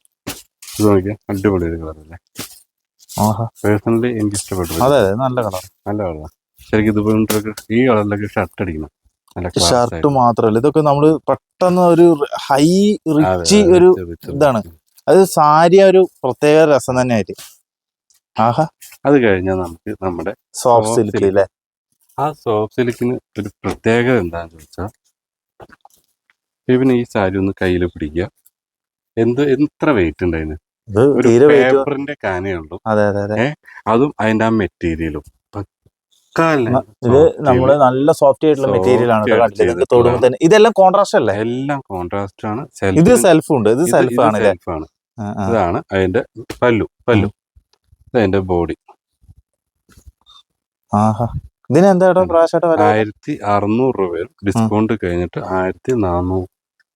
S2: ഇത് നോക്കിയാൽ അടിപൊളി ഒരു കളർ അല്ലേ?
S1: ആഹാ.
S2: പേഴ്സണലി എനിക്ക് ഇഷ്ടപ്പെട്ടു.
S1: അതെ അതെ നല്ല കളർ
S2: നല്ല കളറാണ് ശരിക്കും ഇതുപോലെ ഈ കളറിലൊക്കെ ഷർട്ട് അടിക്കണം.
S1: ഷർട്ട്. മാത്രല്ല ഇതൊക്കെ നമ്മൾ പെട്ടെന്ന് ഒരു ഹൈ റിച്ച് ഒരു ഇതാണ്. അത് സാരി ഒരു പ്രത്യേക രസം തന്നെ ആയിട്ട് ആഹാ.
S2: അത് കഴിഞ്ഞാൽ നമുക്ക് നമ്മുടെ
S1: സോഫ്റ്റ് സിൽക്ക് അല്ലേ
S2: ആ സോഫ്റ്റ് സിൽക്കിന് ഒരു പ്രത്യേകത എന്താണെന്ന് ചോദിച്ചാൽ പിന്നെ ഈ സാരി ഒന്ന് കയ്യിൽ പിടിക്കുക. എന്ത് എത്ര വെയിറ്റ് ഉണ്ട് അതിന് ഒരു പേപ്പറിന്റെ കാനേ ഉള്ളൂ.
S1: അതെ അതെ അതെ.
S2: അതും അതിന്റെ ആ മെറ്റീരിയലും
S1: ഇത് നമ്മൾ നല്ല സോഫ്റ്റ് ആയിട്ടുള്ള
S2: മെറ്റീരിയലാണ്
S1: മെറ്റീരിയൽ ആണ് തൊടുമ്പോൾ തന്നെ. ഇതെല്ലാം കോൺട്രാസ്റ്റ് അല്ലേ?
S2: എല്ലാം കോൺട്രാസ്റ്റ് ആണ്.
S1: ഇത് സെൽഫ് ഉണ്ട്. ഇത് സെൽഫ് ആണ്.
S2: സെൽഫ് ആണ്. ഇതാണ് അതിന്റെ പല്ലു. പല്ലു. അതിന്റെ ബോഡി
S1: ആഹാ.
S2: ഇതിനെന്താ.
S1: പ്രാവശ്യമായിട്ട്
S2: ആയിരത്തി അറുന്നൂറ് രൂപ ഡിസ്കൗണ്ട് കഴിഞ്ഞിട്ട് ആയിരത്തി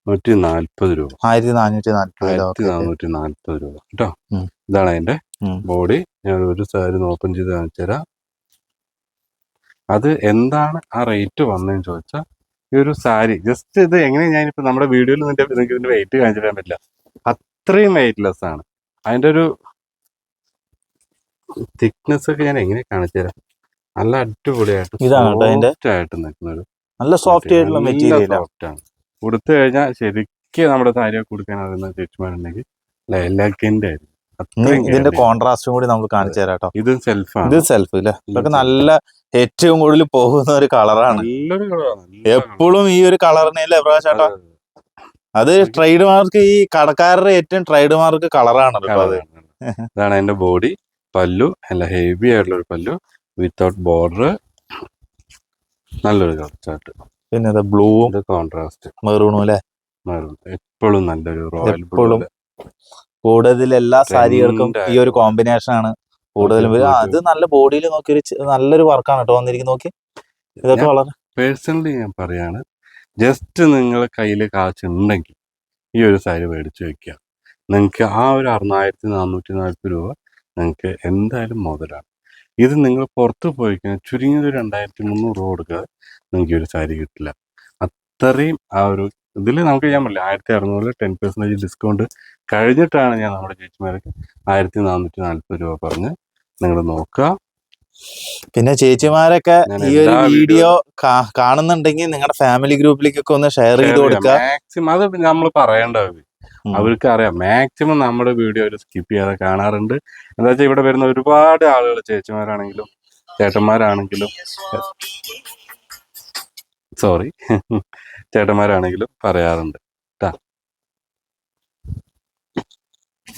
S2: നാനൂറ്റി നാൽപ്പത് രൂപ.
S1: ആയിരത്തി നാനൂറ്റി നാല്പത്
S2: ആയിരത്തി നാനൂറ്റി നാൽപ്പത് രൂപ. കേട്ടോ. ഇതാണ് അതിന്റെ ബോഡി. ഞാൻ ഒരു സാരി ഓപ്പൺ ചെയ്ത് കാണിച്ചു തരാം. അത് എന്താണ് ആ റേറ്റ് വന്നതെന്ന് ചോദിച്ചാൽ ഈ ഒരു സാരി ജസ്റ്റ് ഇത് എങ്ങനെ ഞാനിപ്പോ നമ്മുടെ വീഡിയോയിൽ നിന്റെ നിങ്ങൾക്ക് ഇതിന്റെ വെയിറ്റ് കാണിച്ചു തരാൻ പറ്റില്ല. അത്രയും വെയിറ്റ്ലെസ് ആണ്. അതിന്റെ ഒരു തിക്നെസ് ഒക്കെ ഞാൻ എങ്ങനെ കാണിച്ചു തരാം? നല്ല അടിപൊളിയായിട്ട്
S1: ഇതാണ്
S2: ആയിട്ട് നിൽക്കുന്ന ഒരു
S1: നല്ല സോഫ്റ്റ് ആയിട്ടുള്ള മെറ്റീരിയൽ
S2: സോഫ്റ്റ് ആണ്. ഉടുത്തു കഴിഞ്ഞാൽ ശരിക്കും നമ്മുടെ സാരിയൊക്കെ കൊടുക്കാൻ അറിയുന്ന ചേച്ചിമാരുണ്ടെങ്കിൽ ലൈലാക്കിന്റെ ആയിരിക്കും.
S1: ഇതിന്റെ കോൺട്രാസ്റ്റും കൂടി നമുക്ക് കാണിച്ചു തരാം കേട്ടോ.
S2: ഇത് സെൽഫാണ്
S1: ഇത് സെൽഫ് ഇല്ലേ? ഇതൊക്കെ നല്ല ഏറ്റവും കൂടുതൽ പോകുന്ന ഒരു കളറാണ്
S2: നല്ലൊരു കളറാണ്
S1: എപ്പോഴും ഈ ഒരു കളറിനെ അല്ലേ അത് ട്രേഡ് മാർക്ക് ഈ കടക്കാരുടെ ഏറ്റവും ട്രേഡ് മാർക്ക് കളറാണ് അത്.
S2: ഇതാണ് എന്റെ ബോഡി പല്ലു നല്ല ഹെവി ആയിട്ടുള്ള ഒരു പല്ലു. വിത്തൗട്ട് ബോർഡർ നല്ലൊരു കളർ ചാർട്ട്
S1: പിന്നെ ബ്ലൂവും
S2: കോൺട്രാസ്റ്റ്
S1: മെറൂണും അല്ലെ?
S2: എപ്പോഴും നല്ലൊരു റോയൽ
S1: എപ്പോഴും കൂടുതൽ എല്ലാ സാരികൾക്കും ഈ ഒരു കോമ്പിനേഷൻ ആണ് കൂടുതലും
S2: അതെ,
S1: നല്ല ബോഡിയിൽ നോക്കി ഒരു നല്ലൊരു വർക്കാണ് കേട്ടോ വന്നിരിക്കുന്നത് നോക്കി. ഇതൊക്കെ വളരെ
S2: പേഴ്സണലി ഞാൻ പറയാണ് ജസ്റ്റ് നിങ്ങളെ കയ്യിൽ കാശുണ്ടെങ്കിൽ ഈ ഒരു സാരി മേടിച്ച് വെക്കുക. നിങ്ങൾക്ക് ആ ഒരു അറുന്നൂറ്റി നാനൂറ്റി നാൽപ്പത് രൂപ നിങ്ങൾക്ക് എന്തായാലും മുതലാണ് ഇത് നിങ്ങൾ പുറത്ത് പോയി കഴിഞ്ഞാൽ ചുരുങ്ങിയത് ഒരു രണ്ടായിരത്തി മുന്നൂറ് രൂപ കൊടുക്കാതെ നിങ്ങൾക്ക് ഒരു സാരി കിട്ടില്ല. അത്രയും ആ ഒരു ഇതിൽ നമുക്ക് ചെയ്യാൻ പറ്റില്ല ആയിരത്തി അറുന്നൂറിൽ ടെൻ പെർസെന്റേജ് ഡിസ്കൗണ്ട് കഴിഞ്ഞിട്ടാണ് ഞാൻ നമ്മുടെ ചേച്ചിമാർക്ക് ആയിരത്തി നാനൂറ്റി നാൽപ്പത് രൂപ പറഞ്ഞ് നിങ്ങൾ നോക്കുക.
S1: പിന്നെ ചേച്ചിമാരൊക്കെ ഈ ഒരു വീഡിയോ കാണുന്നുണ്ടെങ്കിൽ നിങ്ങളുടെ ഫാമിലി ഗ്രൂപ്പിലേക്കൊക്കെ ഒന്ന് ഷെയർ ചെയ്ത് കൊടുക്കുക.
S2: മാക്സിമം അത് നമ്മൾ പറയേണ്ട
S1: ഉം.
S2: അവർക്ക് അറിയാം മാക്സിമം നമ്മുടെ വീഡിയോ അവർ സ്കിപ്പ് ചെയ്യാതെ കാണാറുണ്ട്. എന്താ വെച്ചാൽ ഇവിടെ വരുന്ന ഒരുപാട് ആളുകൾ ചേച്ചിമാരാണെങ്കിലും ചേട്ടന്മാരാണെങ്കിലും സോറി ചേട്ടന്മാരാണെങ്കിലും പറയാറുണ്ട്.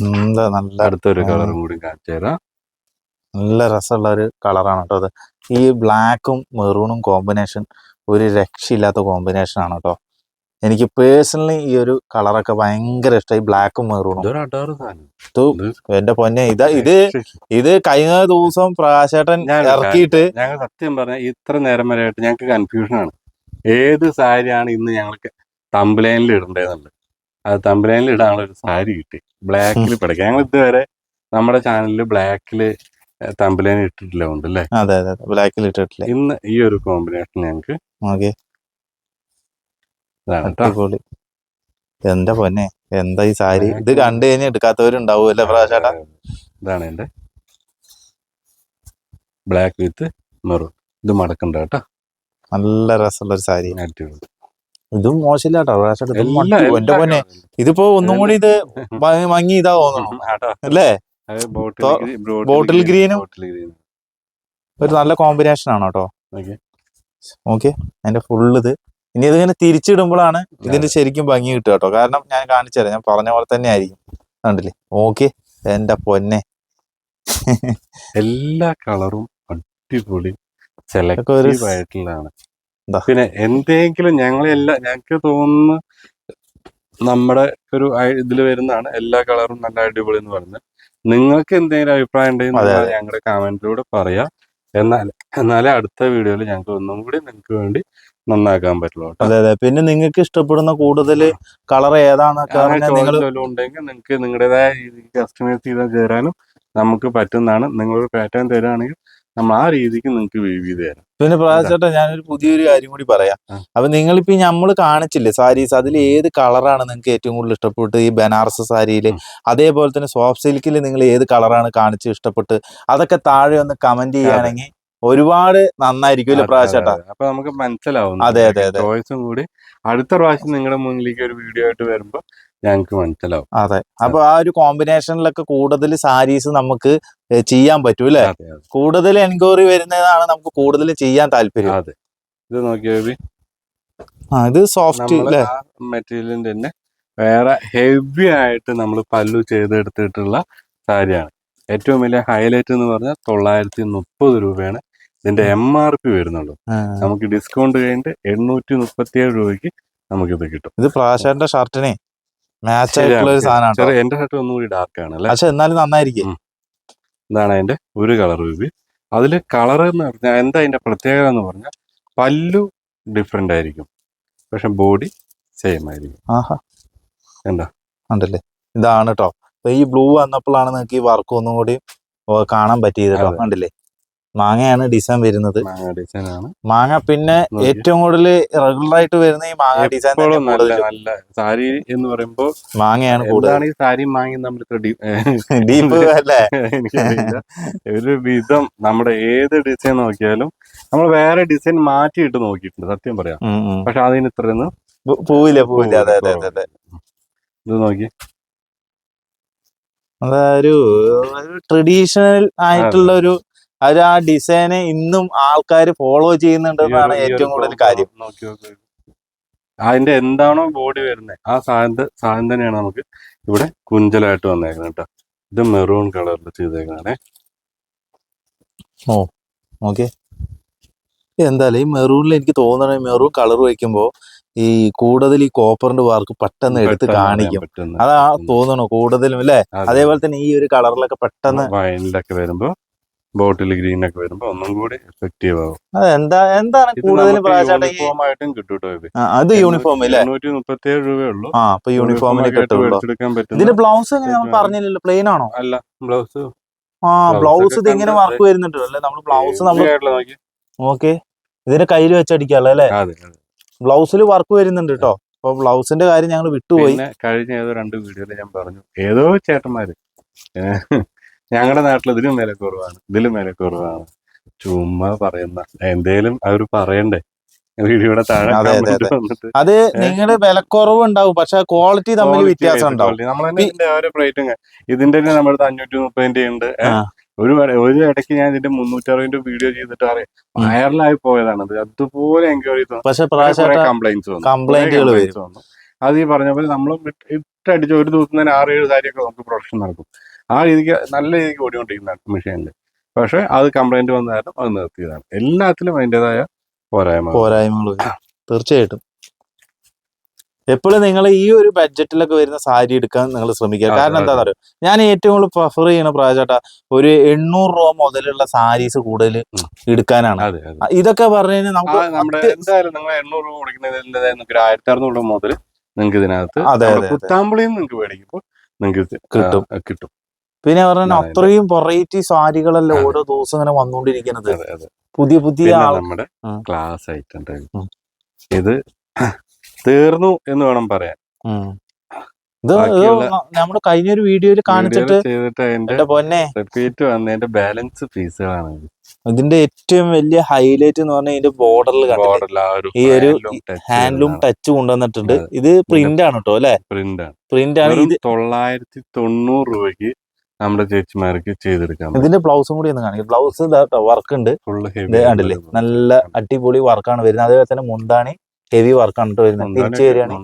S1: എന്താ നല്ല
S2: അടുത്തൊരു. കളറും കൂടി കാണിച്ചു തരാം.
S1: നല്ല രസമുള്ള ഒരു കളറാണ് കേട്ടോ അത്. ഈ ബ്ലാക്കും മെറൂണും കോമ്പിനേഷൻ ഒരു രക്ഷയില്ലാത്ത കോമ്പിനേഷൻ ആണ് കേട്ടോ. എനിക്ക് പേഴ്സണലി ഈ ഒരു കളറൊക്കെ ഭയങ്കര ഇഷ്ടമായി ബ്ലാക്കും മെറൂണും എന്റെ പൊന്നെ ഇതാ ഇത് ഇത് കഴിഞ്ഞ ദിവസം പ്രകാശേട്ടൻ ഇറക്കിയിട്ട്
S2: ഞങ്ങൾ സത്യം പറഞ്ഞ ഇത്ര നേരം വരെ ആയിട്ട് ഞങ്ങൾക്ക് കൺഫ്യൂഷൻ ആണ്. ഏത് സാരിയാണ് ഇന്ന് ഞങ്ങൾക്ക് തമ്പലൈനിൽ ഇടേണ്ടതെന്നുള്ളത് അത് തമ്പലൈനിൽ ഇടാനുള്ള ഒരു സാരി കിട്ടി. ബ്ലാക്കിൽ പഠിക്കാം ഞങ്ങൾ ഇതുവരെ നമ്മുടെ ചാനലിൽ ബ്ലാക്കിൽ തമ്പലൈൻ ഇട്ടിട്ടില്ല ഉണ്ട് അല്ലേ?
S1: അതെ അതെ ബ്ലാക്കിൽ ഇട്ടിട്ടില്ല.
S2: ഇന്ന് ഈ ഒരു കോമ്പിനേഷൻ ഞങ്ങൾക്ക്
S1: അടിപൊളി. എന്റെ പൊന്നെ? എന്താ ഈ സാരി? ഇത് കണ്ടു കഴിഞ്ഞാൽ എടുക്കാത്തവരുണ്ടാവും അല്ലേ പ്രകാശേട്ടാ
S2: ഇതാണ് എന്റെ ബ്ലാക്ക് വിത്ത് മെറൂൺ ഇത് മടക്കണ്ട കേട്ടോ.
S1: നല്ല രസമുള്ള ഒരു സാരി.
S2: അടിപൊളി.
S1: ഇതും മോശമില്ല കേട്ടോ എന്റെ പൊന്നെ ഇതിപ്പോ ഒന്നും കൂടി ഇത് മങ്ങി ഇതാ
S2: തോന്നണം.
S1: അല്ലേ?
S2: ബോട്ടിൽ
S1: ഗ്രീനും ഒരു നല്ല കോമ്പിനേഷൻ ആണ് കേട്ടോ
S2: ഓക്കെ.
S1: അതിന്റെ ഫുള്ള് ഇത് ഇനി ഇതിങ്ങനെ തിരിച്ചിടുമ്പോഴാണ് ഇതിന്റെ ശരിക്കും ഭംഗി കിട്ടുക കേട്ടോ. കാരണം ഞാൻ കാണിച്ചു തരാം. ഞാൻ പറഞ്ഞ പോലെ തന്നെ ആയിരിക്കും. കണ്ടില്ലേ? ഓക്കെ എന്റെ പൊന്നെ.
S2: എല്ലാ കളറും അടിപൊളി സെലക്റ്റീവ് ആയിട്ടുള്ളതാണ്. പിന്നെ എന്തെങ്കിലും ഞങ്ങളെല്ലാം ഞങ്ങൾക്ക് തോന്നുന്ന നമ്മുടെ ഒരു ഇതിൽ വരുന്നതാണ് എല്ലാ കളറും നല്ല അടിപൊളി എന്ന് പറഞ്ഞത് നിങ്ങൾക്ക് എന്തെങ്കിലും അഭിപ്രായം ഉണ്ടെങ്കിൽ ഞങ്ങളുടെ കമന്റിലൂടെ പറയാം. എന്നാൽ എന്നാലേ അടുത്ത വീഡിയോയിൽ ഞങ്ങൾക്ക് ഒന്നും കൂടി നിങ്ങൾക്ക് വേണ്ടി നന്നാക്കാൻ പറ്റുള്ളൂ
S1: അതെ അതെ. പിന്നെ നിങ്ങൾക്ക് ഇഷ്ടപ്പെടുന്ന കൂടുതൽ കളർ ഏതാണ്? നിങ്ങൾ
S2: ഉണ്ടെങ്കിൽ നിങ്ങൾക്ക് നിങ്ങളുടേതായ രീതിക്ക് കസ്റ്റമൈസ് ചെയ്ത് കയറാനും നമുക്ക് പറ്റുന്നതാണ്. നിങ്ങളൊരു പാറ്റേൺ തരാണെങ്കിൽ നമ്മൾ ആ രീതിക്ക് നിങ്ങൾക്ക് വീവ് ചെയ്ത് തരാം.
S1: പിന്നെ പ്രാവശ്യമായിട്ട് ഞാനൊരു പുതിയൊരു കാര്യം കൂടി പറയാം. അപ്പൊ നിങ്ങളിപ്പോ നമ്മൾ കാണിച്ചില്ലേ സാരീസ് അതിൽ ഏത് കളറാണ് നിങ്ങൾക്ക് ഏറ്റവും കൂടുതൽ ഇഷ്ടപ്പെട്ട്? ഈ ബനാറസ് സാരിയിൽ അതേപോലെ തന്നെ സോഫ്റ്റ് സിൽക്കിൽ നിങ്ങൾ ഏത് കളറാണ് കാണിച്ച് ഇഷ്ടപ്പെട്ട്? അതൊക്കെ താഴെ ഒന്ന് കമന്റ് ചെയ്യുകയാണെങ്കിൽ ഒരുപാട് നന്നായിരിക്കും
S2: പ്രാവശ്യം. അപ്പൊ നമുക്ക് മനസ്സിലാവും.
S1: അതെ, അതെ, അതെ.
S2: ചോയ്സും കൂടി അടുത്ത പ്രാവശ്യം നിങ്ങളുടെ മുന്നിലേക്ക് ഒരു വീഡിയോ ആയിട്ട് വരുമ്പോൾ ഞങ്ങൾക്ക് മനസ്സിലാവും.
S1: അതെ. അപ്പൊ ആ ഒരു കോമ്പിനേഷനിലൊക്കെ കൂടുതൽ സാരീസ് നമുക്ക് ചെയ്യാൻ പറ്റും അല്ലെ? കൂടുതൽ എൻക്വയറി വരുന്നതാണ് നമുക്ക് കൂടുതൽ ചെയ്യാൻ താല്പര്യം.
S2: അതെ. ഇത് നോക്കിയോ
S1: ആ ഇത് സോഫ്റ്റ്
S2: മെറ്റീരിയലിന്റെ തന്നെ വേറെ ഹെവി ആയിട്ട് നമ്മൾ പല്ലു ചെയ്തെടുത്തിട്ടുള്ള സാരിയാണ്. ഏറ്റവും വലിയ ഹൈലൈറ്റ് എന്ന് പറഞ്ഞാൽ തൊള്ളായിരത്തി മുപ്പത് രൂപയാണ് ഇതിന്റെ എം ആർ പി വരുന്നുള്ളൂ. നമുക്ക് ഡിസ്കൗണ്ട് കഴിഞ്ഞിട്ട് എണ്ണൂറ്റി മുപ്പത്തി ഏഴ് രൂപയ്ക്ക് നമുക്കിത് കിട്ടും.
S1: ഇത് പ്രാശാന്റെ ഷർട്ടിനെ മാച്ച് ആയിട്ടുള്ള ഒരു സാധനമാണ്
S2: എന്റെ ഷർട്ട് ഒന്നുകൂടി ഡാർക്ക് ആണ് അല്ലേ?
S1: പക്ഷെ എന്നാലും നന്നായിരിക്കും.
S2: ഇതാണ് അതിന്റെ ഒരു കളർ ബേബി അതിൽ കളർ എന്ന് പറഞ്ഞാൽ എന്താ അതിന്റെ പ്രത്യേകത എന്ന് പറഞ്ഞാൽ പല്ലു ഡിഫറെന്റ് ആയിരിക്കും. പക്ഷെ ബോഡി സെയിം ആയിരിക്കും.
S1: ആഹാ.
S2: എന്താ?
S1: ഉണ്ടല്ലേ? ഇതാണ് കേട്ടോ ഈ ബ്ലൂ വന്നപ്പോഴാണ് നിങ്ങൾക്ക് ഈ വർക്ക് ഒന്നും കൂടി കാണാൻ പറ്റിയത് കേട്ടോ. കണ്ടില്ലേ മാങ്ങയാണ് ഡിസൈൻ വരുന്നത്.
S2: മാങ്ങ
S1: പിന്നെ ഏറ്റവും കൂടുതൽ റെഗുലർ ആയിട്ട് വരുന്ന ഈ മാങ്ങ ഡിസൈൻ
S2: നല്ല സാരി എന്ന് പറയുമ്പോ
S1: മാങ്ങയാണ് കൂടുതൽ.
S2: സാരി മാങ്ങി നമ്മൾ ഇത്ര
S1: ഡീപ്പ് *laughs* *laughs* അല്ലേ?
S2: ഒരു വിധം നമ്മുടെ ഏത് ഡിസൈൻ നോക്കിയാലും നമ്മൾ വേറെ ഡിസൈൻ മാറ്റിയിട്ട് നോക്കിയിട്ടുണ്ട് സത്യം പറയാം. പക്ഷെ അതിന് ഇത്രയൊന്നും
S1: പൂ- പൂവില്ല പൂവില്ല. അതെ അതെ അതെ അതെ.
S2: ഇത് നോക്കി.
S1: അതൊരു ട്രഡീഷണൽ ആയിട്ടുള്ള ഒരു ഒരു ആ ഡിസൈനെ ഇന്നും ആൾക്കാർ ഫോളോ ചെയ്യുന്നുണ്ടെന്നാണ് ഏറ്റവും കൂടുതൽ കാര്യം.
S2: അതിന്റെ എന്താണോ ബോഡി വരുന്നത് ആ സാധനം സാധനം തന്നെയാണ് നമുക്ക് ഇവിടെ കുഞ്ചലായിട്ട് വന്നേക്കുന്നത് കേട്ടോ. ഇത് മെറൂൺ കളറിൽ ചെയ്തേക്കണേ
S1: ഓക്കെ. എന്തായാലും ഈ മെറൂണിൽ എനിക്ക് തോന്നണ മെറൂൺ കളർ വയ്ക്കുമ്പോ ഈ കൂടുതൽ ഈ കോപ്പറിന്റെ വർക്ക് പെട്ടെന്ന് എടുത്ത് കാണിക്കും. അതാ തോന്നണു കൂടുതലും അല്ലേ അതേപോലെ തന്നെ ഈ ഒരു കളറിലൊക്കെ പെട്ടെന്ന്
S2: വയലിലൊക്കെ വരുമ്പോ ബോട്ടിൽ ഗ്രീൻ ഒക്കെ വരുമ്പോ ഒന്നും കൂടി എഫക്റ്റീവ് ആവും.
S1: എന്താ എന്താണ്
S2: കൂടുതൽ
S1: കൂടുതലും
S2: നമുക്ക് യൂണിഫോം ആയിട്ടും കിട്ടും
S1: അത് യൂണിഫോം അല്ലേ
S2: എണ്ണൂറ്റി മുപ്പത്തി ഏഴ് രൂപയേ ഉള്ളൂ
S1: ആ അപ്പൊ യൂണിഫോമിന്
S2: മേടിച്ചെടുക്കാൻ
S1: ഇതിന്റെ ബ്ലൗസ്. പറഞ്ഞില്ലല്ലോ പ്ലെയിൻ ആണോ?
S2: അല്ല ബ്ലൗസ്
S1: ആ ബ്ലൗസ് ഇത് ഇങ്ങനെ വർക്ക് വരുന്നുണ്ട് അല്ലേ? നമ്മൾ ബ്ലൗസ് നമ്മൾ
S2: നോക്കി.
S1: ഓക്കെ ഇതിന്റെ കയ്യിൽ വെച്ചടിക്കാല്ലോ അല്ലേ? ബ്ലൗസിൽ വർക്ക് വരുന്നുണ്ട് കേട്ടോ അപ്പൊ ബ്ലൗസിന്റെ കാര്യം ഞങ്ങൾ വിട്ടുപോയി.
S2: കഴിഞ്ഞ ഏതോ രണ്ട് വീഡിയോയിൽ ഞാൻ പറഞ്ഞു. ഏതോ ചേട്ടന്മാര്. ഞങ്ങളുടെ നാട്ടിൽ ഇതിലും വില കുറവാണ് ഇതിലും വില കുറവാണ് ചുമ്മാ പറയുന്ന എന്തേലും അവർ പറയണ്ടേ? വീഡിയോയുടെ താഴെ
S1: അതെ, നിങ്ങളുടെ വിലക്കുറവ് ഉണ്ടാവും പക്ഷെ ക്വാളിറ്റി തമ്മിൽ വ്യത്യാസം ഉണ്ടാവും.
S2: ഇതിന്റെ തന്നെ നമ്മുടെ അഞ്ഞൂറ്റി മുപ്പതിന്റെ ഉണ്ട് ഒരു ഒരു ഇടയ്ക്ക് ഞാൻ ഇതിന്റെ മുന്നൂറ്റി അറുപതിന്റെ വീഡിയോ ചെയ്തിട്ട് അറിയാം. വൈറലായി പോയതാണത് അതുപോലെ എൻക്വയറി
S1: പക്ഷെ
S2: കംപ്ലൈന്റ്സ് കംപ്ലൈന്റുകൾ വന്നു. അത് ഈ പറഞ്ഞ പോലെ നമ്മൾ ഇട്ടടിച്ച് ഒരു ദിവസം തന്നെ ആറ് ഏഴ് കാര്യമൊക്കെ നമുക്ക് പ്രൊഡക്ഷൻ നടക്കും. ആ രീതിക്ക് നല്ല രീതിക്ക് ഓടിക്കൊണ്ടിരിക്കുന്ന മെഷീനിൽ പക്ഷെ അത് കംപ്ലൈന്റ് വന്ന കാരണം അത് നിർത്തിയതാണ്. എല്ലാത്തിലും അതിന്റെതായ പോരായ്മ
S1: പോരായ്മകൾ തീർച്ചയായിട്ടും. എപ്പോഴും നിങ്ങൾ ഈ ഒരു ബഡ്ജറ്റിലൊക്കെ വരുന്ന സാരി എടുക്കാൻ നിങ്ങൾ ശ്രമിക്കുക. കാരണം എന്താ പറയുക ഞാൻ ഏറ്റവും കൂടുതൽ പ്രിഫർ ചെയ്യണ പ്രാവശ്യട്ടാ ഒരു എണ്ണൂറ് രൂപ മുതലുള്ള സാരീസ് കൂടുതൽ. എടുക്കാനാണ്. ഇതൊക്കെ പറഞ്ഞു കഴിഞ്ഞാൽ നമുക്ക്
S2: എന്തായാലും നിങ്ങൾ എണ്ണൂറ് രൂപ ആയിരത്തി അറുന്നൂറ് രൂപ മുതൽ നിങ്ങൾക്ക് ഇതിനകത്ത്
S1: അതെ,
S2: നിങ്ങൾക്ക് മേടിക്കുമ്പോൾ നിങ്ങൾക്ക് ഇത്,
S1: കിട്ടും.
S2: കിട്ടും.
S1: പിന്നെ പറഞ്ഞാൽ
S2: അതെ,
S1: അത്രയും വെറൈറ്റി സാരികളല്ലേ ഓരോ ദിവസം ഇങ്ങനെ വന്നുകൊണ്ടിരിക്കുന്നത് പുതിയ പുതിയ
S2: നമ്മുടെ ക്ലാസ്
S1: ആയിട്ടുണ്ട്.
S2: ഇത് തീർന്നു എന്ന് വേണം പറയാൻ.
S1: ഇത്
S2: നമ്മൾ
S1: കഴിഞ്ഞ ഒരു വീഡിയോയിൽ കാണിച്ചിട്ട് എന്റെ പൊന്നെ.
S2: റിപ്പീറ്റ് വന്നതിന്റെ ബാലൻസ് പീസുകളാണ് അതിന്റെ
S1: ഇതിന്റെ ഏറ്റവും വലിയ ഹൈലൈറ്റ് എന്ന് പറഞ്ഞാൽ ഇതിന്റെ ബോർഡറിൽ ഈ ഒരു ഹാൻഡ്ലൂം ടച്ച് കൊണ്ടുവന്നിട്ടുണ്ട്. ഇത് പ്രിന്റ് ആണ് കേട്ടോ അല്ലെ?
S2: പ്രിന്റ് ആണ്.
S1: പ്രിന്റ് ആണ് ഇത്.
S2: തൊള്ളായിരത്തി തൊണ്ണൂറ് രൂപയ്ക്ക് നമ്മുടെ ചേച്ചിമാർക്ക് ചെയ്തെടുക്കാം
S1: ഇതിന്റെ ബ്ലൗസും കൂടി ഒന്ന് കാണിക്കും. ബ്ലൗസ് വർക്ക് ഉണ്ട്. കണ്ടില്ലേ? നല്ല അടിപൊളി വർക്കാണ് വരുന്നത്. അതേപോലെ തന്നെ മുന്താണി ഹെവി വർക്കാണ് വരുന്നത്. തിരിച്ചു വരികയാണ്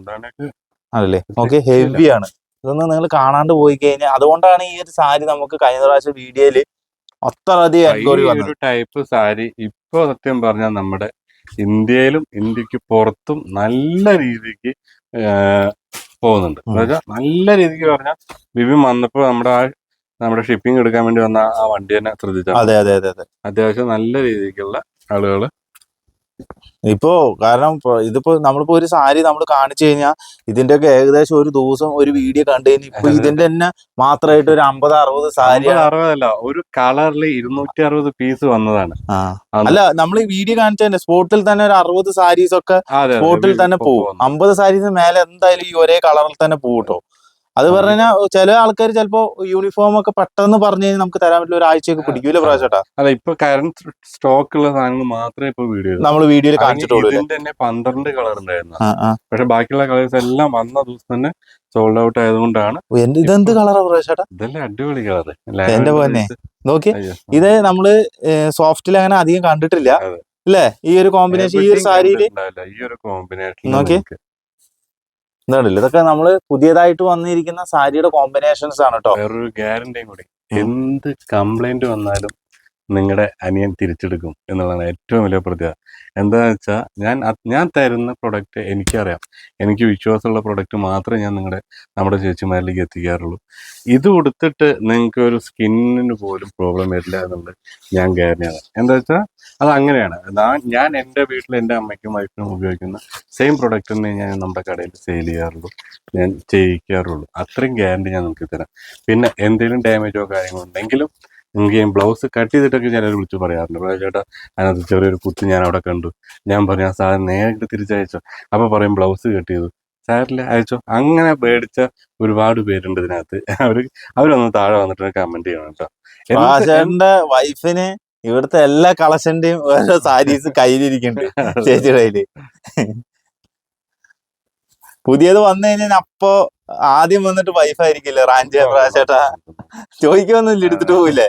S1: ആണല്ലേ ഓക്കെ ഹെവി ആണ്. ഇതൊന്നും നിങ്ങൾ കാണാണ്ട് പോയി കഴിഞ്ഞാൽ അതുകൊണ്ടാണ് ഈ ഒരു സാരി നമുക്ക് കഴിഞ്ഞ പ്രാവശ്യം വീഡിയോയിൽ അത്രയധികം എൻക്വയറി വന്നത്.
S2: ടൈപ്പ് സാരി ഇപ്പൊ സത്യം പറഞ്ഞാൽ നമ്മുടെ ഇന്ത്യയിലും ഇന്ത്യയ്ക്ക് പുറത്തും നല്ല രീതിക്ക് പോകുന്നുണ്ട്. നല്ല രീതിക്ക് പറഞ്ഞാൽ ബിബി വന്നപ്പോ നമ്മുടെ ആ നമ്മുടെ ഷിപ്പിംഗ് എടുക്കാൻ വേണ്ടി വന്ന ആ വണ്ടി തന്നെ ശ്രദ്ധിച്ചാൽ
S1: അതെ അതെ അതെ അതെ.
S2: അത്യാവശ്യം നല്ല രീതിക്കുള്ള ആളുകൾ
S1: ഇപ്പോ കാരണം ഇതിപ്പോ നമ്മളിപ്പോ ഒരു സാരി നമ്മൾ കാണിച്ചു കഴിഞ്ഞാൽ ഇതിന്റെ ഒക്കെ ഏകദേശം ഒരു ദിവസം ഒരു വീഡിയോ കണ്ടു കഴിഞ്ഞാൽ ഇപ്പൊ. ഇതിന്റെ തന്നെ മാത്രമായിട്ട് ഒരു അമ്പത് അറുപത് സാരി
S2: അറുപതല്ല ഒരു കളറിൽ ഇരുന്നൂറ്റി അറുപത് പീസ് വന്നതാണ്.
S1: അല്ല നമ്മൾ ഈ വീഡിയോ കാണിച്ചതിന്റെ സ്പോർട്ടിൽ തന്നെ ഒരു അറുപത് സാരീസ് ഒക്കെ സ്പോട്ടിൽ തന്നെ പോകും. അമ്പത് സാരീസ് മേലെ എന്തായാലും ഈ ഒരേ കളറിൽ തന്നെ പോകും കേട്ടോ അത്
S2: പറഞ്ഞു
S1: കഴിഞ്ഞാൽ ചില ആൾക്കാർ ചിലപ്പോ യൂണിഫോം ഒക്കെ പെട്ടെന്ന് പറഞ്ഞു കഴിഞ്ഞാൽ നമുക്ക് തരാൻ പറ്റില്ല ഒരാഴ്ചയൊക്കെ പിടിക്കൂല
S2: അതെ.
S1: പ്രാവശ്യട്ടാ
S2: അല്ല ഇപ്പൊ കറന്റ് സ്റ്റോക്ക് ഉള്ള സാധനങ്ങൾ മാത്രമേ ഇപ്പൊ വീഡിയോ
S1: നമ്മൾ വീഡിയോയിൽ കാണിച്ചിട്ടുള്ളൂ
S2: ഇതിന്റെ തന്നെ പന്ത്രണ്ട് കളർ ഉണ്ടായിരുന്നു. പക്ഷെ ബാക്കിയുള്ള കളേഴ്സ് എല്ലാം വന്ന ദിവസം തന്നെ സോൾഡ് ഔട്ട് ആയതുകൊണ്ടാണ്
S1: ഇതെന്ത് കളറാ പ്രാവശ്യട്ടാ
S2: ഇതെല്ലാം അടിപൊളി കളർ
S1: എന്റെ പോന്നെ? നോക്കി. ഇത് നമ്മൾ സോഫ്റ്റിൽ അങ്ങനെ അധികം കണ്ടിട്ടില്ല.
S2: അതെ.
S1: അല്ലേ ഈ ഒരു കോമ്പിനേഷൻ ഈ ഒരു സാരിയിൽ
S2: ഈ ഒരു കോമ്പിനേഷൻ
S1: നോക്കി. എന്താണല്ലോ ഇതൊക്കെ നമ്മൾ പുതിയതായിട്ട് വന്നിരിക്കുന്ന സാരിയുടെ കോമ്പിനേഷൻസ് ആണ് കേട്ടോ
S2: വേറൊരു ഗ്യാരണ്ടിയും കൂടി. എന്ത് കംപ്ലൈന്റ് വന്നാലും നിങ്ങളുടെ അനിയൻ തിരിച്ചെടുക്കും എന്നുള്ളതാണ് ഏറ്റവും വലിയ പ്രത്യേകത എന്താണെന്ന് വെച്ചാൽ ഞാൻ ഞാൻ തരുന്ന പ്രൊഡക്റ്റ് എനിക്കറിയാം. എനിക്ക് വിശ്വാസമുള്ള പ്രൊഡക്റ്റ് മാത്രമേ ഞാൻ നിങ്ങളുടെ നമ്മുടെ ചേച്ചിമാരിലേക്ക് എത്തിക്കാറുള്ളൂ. ഇത് കൊടുത്തിട്ട് നിങ്ങൾക്ക് ഒരു സ്കിന്നിന് പോലും പ്രോബ്ലം വരില്ല എന്നുള്ളത് ഞാൻ ഗ്യാരണ്ടിയാണ് എന്താ വെച്ചാൽ അത് അങ്ങനെയാണ് ഞാൻ- ഞാൻ എന്റെ വീട്ടിൽ എന്റെ അമ്മയ്ക്കും വൈഫിനും ഉപയോഗിക്കുന്ന സെയിം പ്രൊഡക്റ്റ് തന്നെ ഞാൻ നമ്മുടെ കടയിൽ സെയിൽ ചെയ്യാറുള്ളൂ. ഞാൻ ചെയ്യിക്കാറുള്ളൂ. അത്രയും ഗ്യാരണ്ടി ഞാൻ നിങ്ങൾക്ക് തരാം. പിന്നെ എന്തെങ്കിലും ഡാമേജോ കാര്യങ്ങളോ ഉണ്ടെങ്കിലും നിങ്ങൾക്ക് ഞാൻ ബ്ലൗസ് കട്ട് ചെയ്തിട്ടൊക്കെ ചിലർ വിളിച്ച് പറയാറുണ്ട്. "ഇവിടെ ചേട്ടാ അതിനകത്ത് ചെറിയൊരു കുത്ത് ഞാൻ അവിടെ കണ്ടു. ഞാൻ പറഞ്ഞു ആ സാധനം നേരിട്ട് തിരിച്ചയച്ചോ. അപ്പോൾ പറയും ബ്ലൗസ് കട്ട് ചെയ്തു. സാറില്ല അയച്ചോ. അങ്ങനെ പേടിച്ച ഒരുപാട് പേരുണ്ട് ഇതിനകത്ത്. അവർ അവരൊന്ന് താഴെ വന്നിട്ട് കമന്റ് ചെയ്യണം കേട്ടോ.
S1: വൈഫിന് ഇവിടുത്തെ എല്ലാ കളക്ഷന്റെയും ഓരോ സാരീസ് കയ്യിലിരിക്കുന്നുണ്ട് *laughs* ചേച്ചിയുടെ കയ്യിൽ. പുതിയത് വന്നു കഴിഞ്ഞാൽ അപ്പൊ ആദ്യം വന്നിട്ട് വൈഫ് ആയിരിക്കില്ല? റാഞ്ചി പ്രാശേട്ടാ ചോദിക്കൊന്നുമില്ല എടുത്തിട്ട് പോവില്ലേ?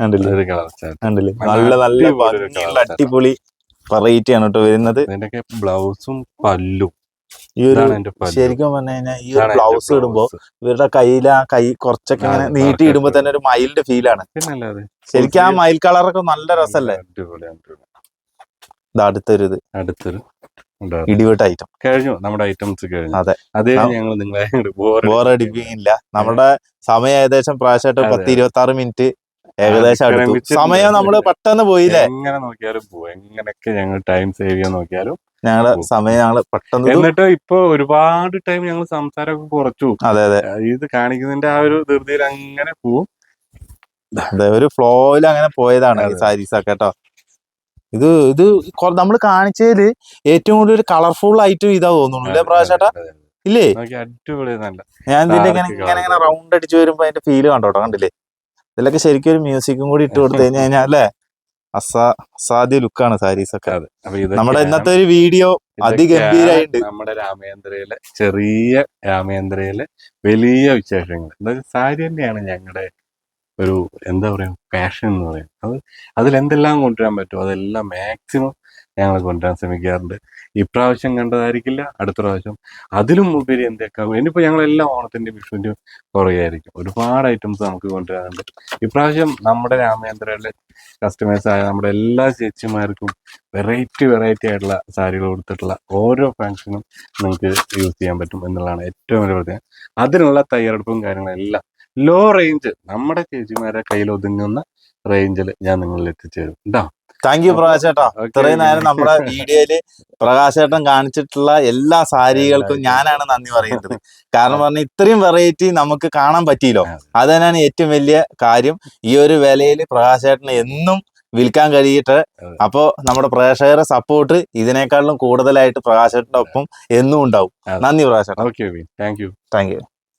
S1: കണ്ടില്ലേ?
S2: നല്ല
S1: നല്ല
S2: അടിപൊളി ഒരു
S1: ഭംഗിയുള്ള അടിപൊളി വെറൈറ്റി ആണ് കേട്ടോ വരുന്നത്.
S2: ബ്ലൗസും പല്ലും.
S1: ഈ ഒരു ശരിക്കും പറഞ്ഞു കഴിഞ്ഞാൽ ഈ ഒരു ബ്ലൗസ് ഇടുമ്പോ ഇവരുടെ കയ്യിൽ ആ കൈ കുറച്ചൊക്കെ ഇങ്ങനെ നീട്ടി. ഇടുമ്പോ തന്നെ ഒരു മയിലിന്റെ ഫീലാണ്
S2: ആണ്.
S1: ശരിക്കും ആ മയിൽ കളറൊക്കെ നല്ല രസല്ലേ? അടുത്തൊരു ഇത്.
S2: അടുത്തൊരു.
S1: ഇടിവെട്ട് ഐറ്റം
S2: കഴിഞ്ഞു നമ്മുടെ ഐറ്റംസ് കഴിഞ്ഞു.
S1: അതെ.
S2: അതേ. ഞങ്ങൾ നിങ്ങളെ
S1: ബോറടിപ്പിക്കില്ല നമ്മുടെ സമയം ഏകദേശം പ്രാവശ്യമായിട്ട് പത്ത് ഇരുപത്തി ആറ് മിനിറ്റ് ഏകദേശം അടുത്തു. സമയം നമ്മൾ പെട്ടെന്ന് പോയില്ലേ?
S2: എങ്ങനെ നോക്കിയാലും പോകും എങ്ങനെയൊക്കെ ഞങ്ങൾ ടൈം സേവ് ചെയ്യാൻ നോക്കിയാലും ഞങ്ങൾ.
S1: സമയം ഞങ്ങൾ പെട്ടെന്ന്
S2: എന്നിട്ട് ഇപ്പൊ ഒരുപാട് ടൈം ഞങ്ങൾ സംസാരമൊക്കെ കുറച്ചു.
S1: അതെ അതെ.
S2: ഇത് കാണിക്കുന്നതിന്റെ ആ ഒരു ധൃതിയിൽ അങ്ങനെ പോവും.
S1: അതെ ഒരു ഫ്ലോയിൽ അങ്ങനെ പോയതാണ് ഈ സാരീസ് ഒക്കെ കേട്ടോ ഇത് ഇത് നമ്മൾ കാണിച്ചതിൽ ഏറ്റവും കൂടുതൽ ഒരു കളർഫുൾ ആയിട്ട് ഇതാ തോന്നുന്നു അല്ലേ പ്രാവശ്യട്ടാ. ഇല്ലേ? ഞാൻ ഇതിന്റെ ഇങ്ങനെ ഇങ്ങനെ ഇങ്ങനെ റൗണ്ട് അടിച്ചു വരുമ്പോ അതിന്റെ ഫീൽ കണ്ടോട്ടോ കണ്ടില്ലേ? ഇതിലൊക്കെ ശരിക്കും ഒരു മ്യൂസിക്കും കൂടി ഇട്ട് കൊടുത്തു കഴിഞ്ഞാൽ അല്ലേ? അസാ അസാധ്യ ലുക്കാണ് സാരീസ് ഒക്കെ. നമ്മുടെ ഇന്നത്തെ ഒരു വീഡിയോ അതിഗംഭീരായിട്ട്
S2: നമ്മുടെ രാമേന്ദ്രയിലെ ചെറിയ രാമേന്ദ്രയിലെ വലിയ വിശേഷങ്ങൾ. എന്താ സാരി തന്നെയാണ് ഞങ്ങളുടെ ഒരു എന്താ പറയാ പാഷൻ എന്ന് പറയുന്നത്. അത് അതിൽ എന്തെല്ലാം കൊണ്ടുവരാൻ പറ്റുമോ അതെല്ലാം മാക്സിമം ഞങ്ങൾ കൊണ്ടുവരാൻ ശ്രമിക്കാറുണ്ട്. ഇപ്രാവശ്യം കണ്ടതായിരിക്കില്ല അടുത്ത പ്രാവശ്യം. അതിലും ഉപരി എന്തൊക്കെ ഇനിയിപ്പോൾ ഞങ്ങളെല്ലാം ഓണത്തിന്റെയും വിഷുവിന്റെയും പുറകെയായിരിക്കും. ഒരുപാട് ഐറ്റംസ് നമുക്ക് കൊണ്ടുവരാറുണ്ട് ഇപ്രാവശ്യം നമ്മുടെ രാമേന്ദ്രയിലെ കസ്റ്റമേഴ്സ് ആയ നമ്മുടെ എല്ലാ ചേച്ചിമാർക്കും വെറൈറ്റി വെറൈറ്റി ആയിട്ടുള്ള സാരികൾ കൊടുത്തിട്ടുള്ള ഓരോ ഫങ്ഷനും നിങ്ങൾക്ക് യൂസ് ചെയ്യാൻ പറ്റും എന്നുള്ളതാണ് ഏറ്റവും വലിയ പ്രത്യേകം അതിനുള്ള തയ്യാറെടുപ്പും കാര്യങ്ങളെല്ലാം ലോ റേഞ്ച് നമ്മുടെ ചേച്ചിമാരെ കയ്യിൽ ഒതുങ്ങുന്ന റേഞ്ചിൽ ഞാൻ നിങ്ങളിൽ എത്തിച്ചേരും. കേട്ടോ
S1: താങ്ക് യു പ്രകാശേട്ടാ
S2: ചേട്ടാ
S1: ഇത്രയും നേരം നമ്മുടെ വീഡിയോയിൽ പ്രകാശേട്ടൻ കാണിച്ചിട്ടുള്ള എല്ലാ സാരികൾക്കും ഞാനാണ് നന്ദി പറയുന്നത്. *laughs* കാരണം പറഞ്ഞാൽ ഇത്രയും വെറൈറ്റി നമുക്ക് കാണാൻ പറ്റിയല്ലോ.
S2: അതെ.
S1: തന്നെയാണ് ഏറ്റവും വലിയ കാര്യം. ഈ ഒരു വിലയിൽ പ്രകാശേട്ടന് എന്നും വിൽക്കാൻ കഴിയട്ടെ. അപ്പോ നമ്മുടെ പ്രേക്ഷകരെ സപ്പോർട്ട് ഇതിനേക്കാളും കൂടുതലായിട്ട് പ്രകാശേട്ടന്റെ ഒപ്പം എന്നും ഉണ്ടാവും. നന്ദി പ്രകാശേട്ടൻ
S2: താങ്ക് യു
S1: താങ്ക് യു